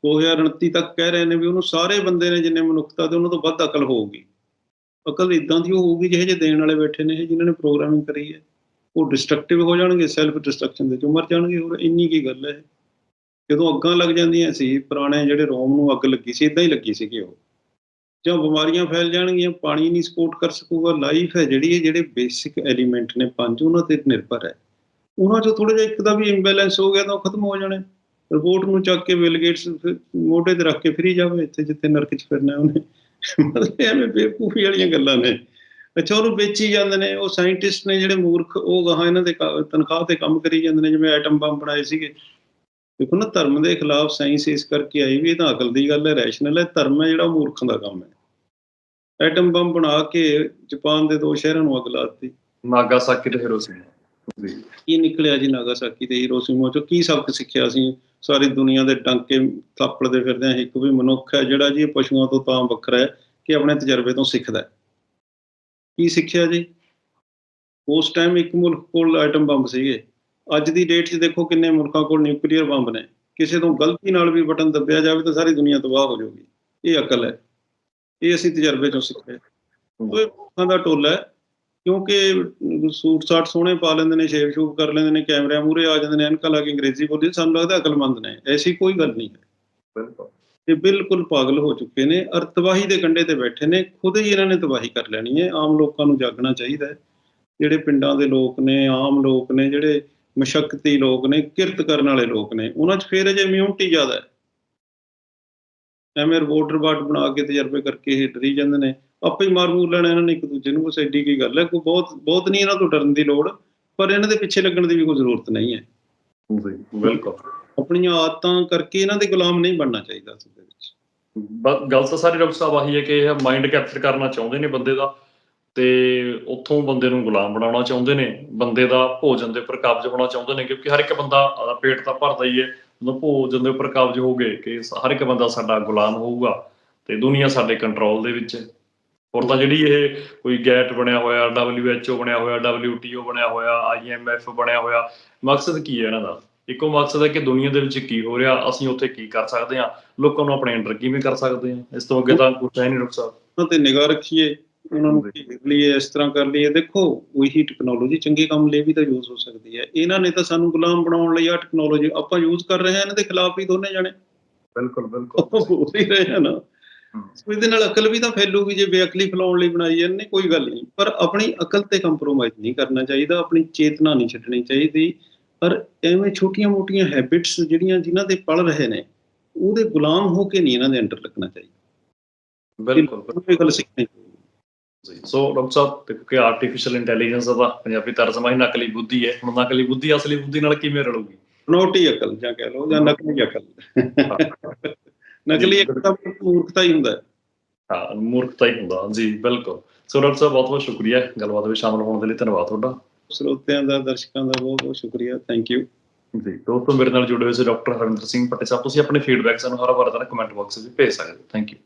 2029 ਤੱਕ ਕਹਿ ਰਹੇ ਨੇ ਵੀ ਉਹਨੂੰ ਸਾਰੇ ਬੰਦੇ ਨੇ ਜਿੰਨੇ ਮਨੁੱਖਤਾ ਦੇ ਉਹਨਾਂ ਤੋਂ ਵੱਧ ਅਕਲ ਹੋਊਗੀ। ਅਕਲ ਇਦਾਂ ਦੀ ਹੋਊਗੀ ਜਿਹੇ ਜੇ ਦੇਣ ਵਾਲੇ ਬੈਠੇ ਨੇ ਜਿਨ੍ਹਾਂ ਨੇ ਪ੍ਰੋਗਰਾਮਿੰਗ ਕਰੀ ਹੈ। ਉਹ ਡਿਸਟਰਕਟਿਵ ਹੋ ਜਾਣਗੇ ਸੈਲਫ ਡਿਸਟਰਕਸ਼ਨ ਦੇ ਜੋ ਮਰ ਜਾਣਗੇ ਹੋਰ ਇੰਨੀ ਕੀ ਗੱਲ ਹੈ। ਜਦੋਂ ਅੱਗਾਂ ਲੱਗ ਜਾਂਦੀਆਂ ਸੀ, ਪੁਰਾਣੇ ਜਿਹੜੇ ਰੋਮ ਨੂੰ ਅੱਗ ਲੱਗੀ ਸੀ ਇਦਾਂ ਹੀ ਲੱਗੀ ਸੀਗੀ ਉਹ। ਜਾਂ ਬਿਮਾਰੀਆਂ ਫੈਲ ਜਾਣਗੀਆਂ, ਪਾਣੀ ਨਹੀਂ ਸਪੋਰਟ ਕਰ ਸਕੂਗਾ ਲਾਈਫ ਹੈ ਜਿਹੜੀ ਜਿਹੜੇ ਬੇਸਿਕ ਐਲੀਮੈਂਟ ਨੇ, ਪੰਜ, ਉਹਨਾਂ ਤੇ ਨਿਰਭਰ ਹੈ। ਉਹਨਾਂ ਚੋਂ ਥੋੜਾ ਜਿਹਾ ਇੱਕ ਦਾ ਵੀ ਇੰਬੈਲੈਂਸ ਹੋ ਗਿਆ, ਤਾਂ ਉਹ ਖਤਮ ਹੋ ਜਾਣੇ। ਰਿਪੋਰਟ ਨੂੰ ਚੱਕ ਕੇ ਬਿਲ ਗੇਟਸ ਮੋਢੇ ਤੇ ਰੱਖ ਕੇ ਫਰੀ ਜਾਵੇ, ਇੱਥੇ ਜਿੱਥੇ ਨਰਕ 'ਚ ਫਿਰਨਾ ਉਹਨੇ। ਮਤਲਬ ਐਵੇਂ ਬੇਵਕੂਫੀ ਵਾਲੀਆਂ ਗੱਲਾਂ ਨੇ। ਅੱਛਾ, ਉਹਨੂੰ ਵੇਚੀ ਜਾਂਦੇ ਨੇ, ਉਹ ਸਾਇੰਟਿਸਟ ਨੇ ਜਿਹੜੇ ਮੂਰਖ, ਉਹ ਗਾਹਾਂ ਇਹਨਾਂ ਦੇ ਤਨਖਾਹ ਤੇ ਕੰਮ ਕਰੀ ਜਾਂਦੇ ਨੇ, ਜਿਵੇਂ ਐਟਮ ਬੰਬ ਬਣਾਏ ਸੀਗੇ। ਦੇਖੋ ਨਾ ਧਰਮ ਦੇ ਖਿਲਾਫ ਸਾਇੰਸ ਇਸ ਕਰਕੇ ਆਈ ਵੀ ਇਹ ਤਾਂ ਅਕਲ ਦੀ ਗੱਲ ਹੈ ਰੈਸ਼ਨਲ ਹੈ ਧਰਮ ਹੈ ਜਿਹੜਾ ਮੂਰਖਾਂ ਦਾ ਕੰਮ ਹੈ। ਐਟਮ ਬੰਬ ਬਣਾ ਕੇ ਜਾਪਾਨ ਦੇ ਦੋ ਸ਼ਹਿਰਾਂ ਨੂੰ ਅੱਗ ਲਾ ਦਿੱਤੀ। ਨਾਗਾਸਾਕੀ ਤੇ ਹਿਰੋਸ਼ੀਮਾ ਕੀ ਨਿਕਲਿਆ ਜੀ ਨਾਗਾਸਾਕੀ ਤੇ ਹੀਰੋਸ਼ੀਮਾ ਚੋਂ? ਕੀ ਸਬਕ ਸਿੱਖਿਆ ਸੀ ਸਾਰੀ ਦੁਨੀਆ ਦੇ ਟਾਂਕੇ ਥਾਪੜਦੇ ਫਿਰਦੇ ਆ ਇੱਕ ਵੀ ਮਨੁੱਖ ਹੈ ਜਿਹੜਾ ਜੀ ਪਸ਼ੂਆਂ ਤੋਂ ਤਾਂ ਵੱਖਰਾ ਹੈ ਕਿ ਆਪਣੇ ਤਜਰਬੇ ਤੋਂ ਸਿੱਖਦਾ ਹੈ। ਕੀ ਸਿੱਖਿਆ ਜੀ? ਉਸ ਟਾਈਮ ਇੱਕ ਮੁਲਕ ਕੋਲ ਐਟਮ ਬੰਬ ਸੀਗੇ। ਅੱਜ ਦੀ ਡੇਟ 'ਚ ਦੇਖੋ ਕਿੰਨੇ ਮੁਲਕਾਂ ਕੋਲ ਨਿਊਕਲੀਅਰ ਬੰਬ ਨੇ। ਕਿਸੇ ਤੋਂ ਗਲਤੀ ਨਾਲ ਵੀ ਬਟਨ ਦੱਬਿਆ ਜਾਵੇ ਤਾਂ ਸਾਰੀ ਦੁਨੀਆ ਤਬਾਹ ਹੋ ਜਾਊਗੀ। ਇਹ ਅਕਲ ਹੈ। ਇਹ ਅਸੀਂ ਤਜਰਬੇ ਚੋਂ ਸਿੱਖਿਆ। ਉਹ ਮੁਲਕਾਂ ਦਾ ਟੋਲਾ ਹੈ। ਕਿਉਂਕਿ ਸੂਟ ਸਾਟ ਸੋਹਣੇ ਪਾ ਲੈਂਦੇ ਨੇ ਸ਼ੇਪ ਸ਼ੂਪ ਕਰ ਲੈਂਦੇ ਨੇ ਕੈਮਰਿਆਂ ਮੂਹਰੇ ਆ ਜਾਂਦੇ ਨੇ ਐਨਕਾਂ ਲਾ ਕੇ ਅੰਗਰੇਜ਼ੀ ਬੋਲੀ ਸਾਨੂੰ ਲੱਗਦਾ ਅਕਲਮੰਦ ਨੇ। ਐਸੀ ਕੋਈ ਗੱਲ ਨਹੀਂ ਹੈ। ਬਿਲਕੁਲ। ਇਹ ਬਿਲਕੁਲ ਪਾਗਲ ਹੋ ਚੁੱਕੇ ਨੇ। ਔਰ ਤਬਾਹੀ ਦੇ ਕੰਢੇ ਤੇ ਬੈਠੇ ਨੇ। ਖੁਦ ਹੀ ਇਹਨਾਂ ਨੇ ਤਬਾਹੀ ਕਰ ਲੈਣੀ ਹੈ। ਆਮ ਲੋਕਾਂ ਨੂੰ ਜਾਗਣਾ ਚਾਹੀਦਾ ਹੈ। ਜਿਹੜੇ ਪਿੰਡਾਂ ਦੇ ਲੋਕ ਨੇ ਆਮ ਲੋਕ ਨੇ ਜਿਹੜੇ ਮਸ਼ੱਕਤੀ ਲੋਕ ਨੇ ਕਿਰਤ ਕਰਨ ਵਾਲੇ ਲੋਕ ਨੇ ਉਹਨਾਂ 'ਚ ਫਿਰ ਅਜੇ ਇਮਿਊਨਿਟੀ ਜ਼ਿਆਦਾ ਹੈ। ਐਵੇਂ ਵੋਟਰ ਬਾਟ ਬਣਾ ਕੇ ਤਜਰਬੇ ਕਰਕੇ ਇਹ ਡਰੀ ਜਾਂਦੇ ਨੇ। ਆਪੇ ਹੀ ਮਾਰ ਮੂਰ ਲੈਣਾ ਇਹਨਾਂ ਨੇ ਇੱਕ ਦੂਜੇ ਨੂੰ ਬਸ ਐਡੀ ਕੀ ਗੱਲ ਹੈ ਕੋਈ ਬਹੁਤ ਬਹੁਤ ਨਹੀਂ ਇਹਨਾਂ ਤੋਂ ਡਰਨ ਦੀ ਲੋੜ ਪਰ ਇਹਨਾਂ ਦੇ ਪਿੱਛੇ ਲੱਗਣ ਦੀ ਵੀ ਕੋਈ ਜ਼ਰੂਰਤ ਨਹੀਂ ਹੈ। ਬਿਲਕੁਲ। ਆਪਣੀਆਂ ਆਦਤਾਂ ਕਰਕੇ ਇਹਨਾਂ ਦੇ ਗੁਲਾਮ ਨਹੀਂ ਬਣਨਾ ਚਾਹੀਦਾ ਅਸਲ ਦੇ ਵਿੱਚ। ਗੱਲ ਤਾਂ ਸਾਰੀ ਡਾਕਟਰ ਸਾਹਿਬ ਆਹੀ ਹੈ ਕਿ ਇਹ ਮਾਈਂਡ ਕੈਪਚਰ ਕਰਨਾ ਚਾਹੁੰਦੇ ਨੇ ਬੰਦੇ ਦਾ। ਤੇ ਉੱਥੋਂ ਬੰਦੇ ਨੂੰ ਗੁਲਾਮ ਬਣਾਉਣਾ ਚਾਹੁੰਦੇ ਨੇ ਬੰਦੇ ਦਾ ਭੋਜਨ ਦੇ ਉੱਪਰ ਕਬਜ਼ ਹੋਣਾ ਚਾਹੁੰਦੇ ਨੇ ਕਿਉਂਕਿ ਹਰ ਇੱਕ ਬੰਦਾ ਪੇਟ ਤਾਂ ਭਰਦਾ ਹੀ ਹੈ। ਜਦੋਂ ਭੋਜਨ ਦੇ ਉੱਪਰ ਕਬਜ਼ ਹੋਗੇ ਕਿ ਹਰ ਇੱਕ ਬੰਦਾ ਸਾਡਾ ਗੁਲਾਮ ਹੋਊਗਾ ਤੇ ਦੁਨੀਆ ਸਾਡੇ ਕੰਟਰੋਲ ਦੇ ਵਿੱਚ ਹੈ। ਹੋਰ ਤਾਂ ਜਿਹੜੀ ਇਹ ਕੋਈ ਗੈਟ ਬਣਿਆ ਹੋਇਆ WHO ਬਣਿਆ ਹੋਇਆ WTO ਬਣਿਆ ਹੋਇਆ IMF ਬਣਿਆ ਹੋਇਆ ਮਕਸਦ ਕੀ ਹੈ ਇਹਨਾਂ ਦਾ? ਇੱਕੋ ਮਕਸਦ ਹੈ ਕਿ ਦੁਨੀਆ ਦੇ ਵਿੱਚ ਕੀ ਹੋ ਰਿਹਾ ਅਸੀਂ ਉੱਥੇ ਕੀ ਕਰ ਸਕਦੇ ਹਾਂ? ਲੋਕਾਂ ਨੂੰ ਆਪਣੇ ਅੰਡਰ ਕਿਵੇਂ ਕਰ ਸਕਦੇ ਹਾਂ? ਇਸ ਤੋਂ ਅੱਗੇ ਤਾਂ ਕੁਝ ਹੈ ਨਹੀਂ ਸਾਹਿਬ। ਉਹਨਾਂ ਤੇ ਨਿਗਾਹ ਰੱਖੀਏ ਉਹਨਾਂ ਨੂੰ ਜੀ। ਕੀ ਲਈਏ ਇਸ ਤਰ੍ਹਾਂ ਕਰ ਲਈਏ। ਦੇਖੋ ਉਹੀ ਟੈਕਨੋਲੋਜੀ ਚੰਗੇ ਕੰਮ ਲਈ ਵੀ ਤਾਂ ਯੂਜ਼ ਹੋ ਸਕਦੀ ਹੈ। ਇਹਨਾਂ ਨੇ ਤਾਂ ਸਾਨੂੰ ਗੁਲਾਮ ਬਣਾਉਣ ਲਈ ਆ ਟੈਕਨੋਲੋਜੀ ਆਪਾਂ ਯੂਜ਼ ਕਰ ਰਹੇ ਹਾਂ ਇਹਨਾਂ ਦੇ ਖਿਲਾਫ ਹੀ ਦੋਨੇ ਜਾਣੇ। ਬਿਲਕੁਲ ਬਿਲਕੁਲ। ਹੀ ਰਹੇ ਹਾਂ ਨਾ। ਸੋ ਇਹਦੇ ਨਾਲ ਅਕਲ ਵੀ ਤਾਂ ਫੈਲੂਗੀ ਜੇ ਬੇਅਕਲੀ ਫੈਲਾਉਣ ਲਈ ਬਣਾਈ ਨਹੀਂ ਕੋਈ ਗੱਲ ਨਹੀਂ। ਪਰ ਆਪਣੀ ਅਕਲ ਤੇ ਕੰਪਰੋਮਾਈਜ਼ ਨਹੀਂ ਕਰਨਾ ਚਾਹੀਦਾ। ਆਪਣੀ ਚੇਤਨਾ ਨਹੀਂ ਛੱਡਣੀ ਚਾਹੀਦੀ। ਪਰ ਐਵੇਂ ਛੋਟੀਆਂ-ਮੋਟੀਆਂ ਹੈਬਿਟਸ ਜਿਹੜੀਆਂ ਜਿਨ੍ਹਾਂ ਦੇ ਪਲ ਰਹੇ ਨੇ ਉਹਦੇ ਗੁਲਾਮ ਹੋ ਕੇ ਨਹੀਂ ਇਹਨਾਂ ਦੇ ਅੰਡਰ ਲੱਗਣਾ ਚਾਹੀਦਾ। ਬਿਲਕੁਲ ਬਿਲਕੁਲ ਸਿੱਖਣੀ ਸੋ ਡਾਕਟਰ ਸਾਹਿਬ ਦੇਖੋ ਕਿ ਆਰਟੀਫੀਸ਼ੀਅਲ ਇੰਟੈਲੀਜੈਂਸ ਦਾ ਪੰਜਾਬੀ ਤਰਜਮਾ ਹੀ ਨਕਲੀ ਬੁੱਧੀ ਹੈ। ਹੁਣ ਨਕਲੀ ਬੁੱਧੀ ਅਸਲੀ ਬੁੱਧੀ ਨਾਲ ਕਿਵੇਂ ਰਲੂਗੀ? ਨੋਟੀ ਅਕਲ ਜਾਂ ਕਹਿ ਲਓ ਜਾਂ ਨਕਲੀ ਅਕਲ। ਨਕਲੀ ਅਕਲ ਤਾਂ ਮੂਰਖਤਾ ਹੀ ਹੁੰਦਾ ਹੈ। ਮੂਰਖਤਾ ਹੀ ਹੁੰਦਾ ਜੀ ਬਿਲਕੁਲ। ਸੋ ਡਾਕਟਰ ਸਾਹਿਬ ਬਹੁਤ ਬਹੁਤ ਸ਼ੁਕਰੀਆ। ਗੱਲਬਾਤ ਵਿੱਚ ਸ਼ਾਮਲ ਹੋਣ ਦੇ ਲਈ ਧੰਨਵਾਦ ਤੁਹਾਡਾ। ਸਰੋਤਿਆਂ ਦਾ ਦਰਸ਼ਕਾਂ ਦਾ ਬਹੁਤ ਬਹੁਤ ਸ਼ੁਕਰੀਆ। ਥੈਂਕ ਯੂ ਜੀ ਦੋਸਤੋ ਮੇਰੇ ਨਾਲ ਜੁੜੇ ਹੋਏ ਸੀ ਡਾਕਟਰ ਹਰਵਿੰਦਰ ਸਿੰਘ ਪੱਟੇ ਸਾਹਿਬ। ਤੁਸੀਂ ਆਪਣੇ ਫੀਡਬੈਕ ਸਾਨੂੰ ਹਰ ਵਾਰ ਦਾ ਕਮੈਂਟ ਬਾਕਸ ਵਿੱਚ ਭੇਜ ਸਕਦੇ ਹੋ। Thank you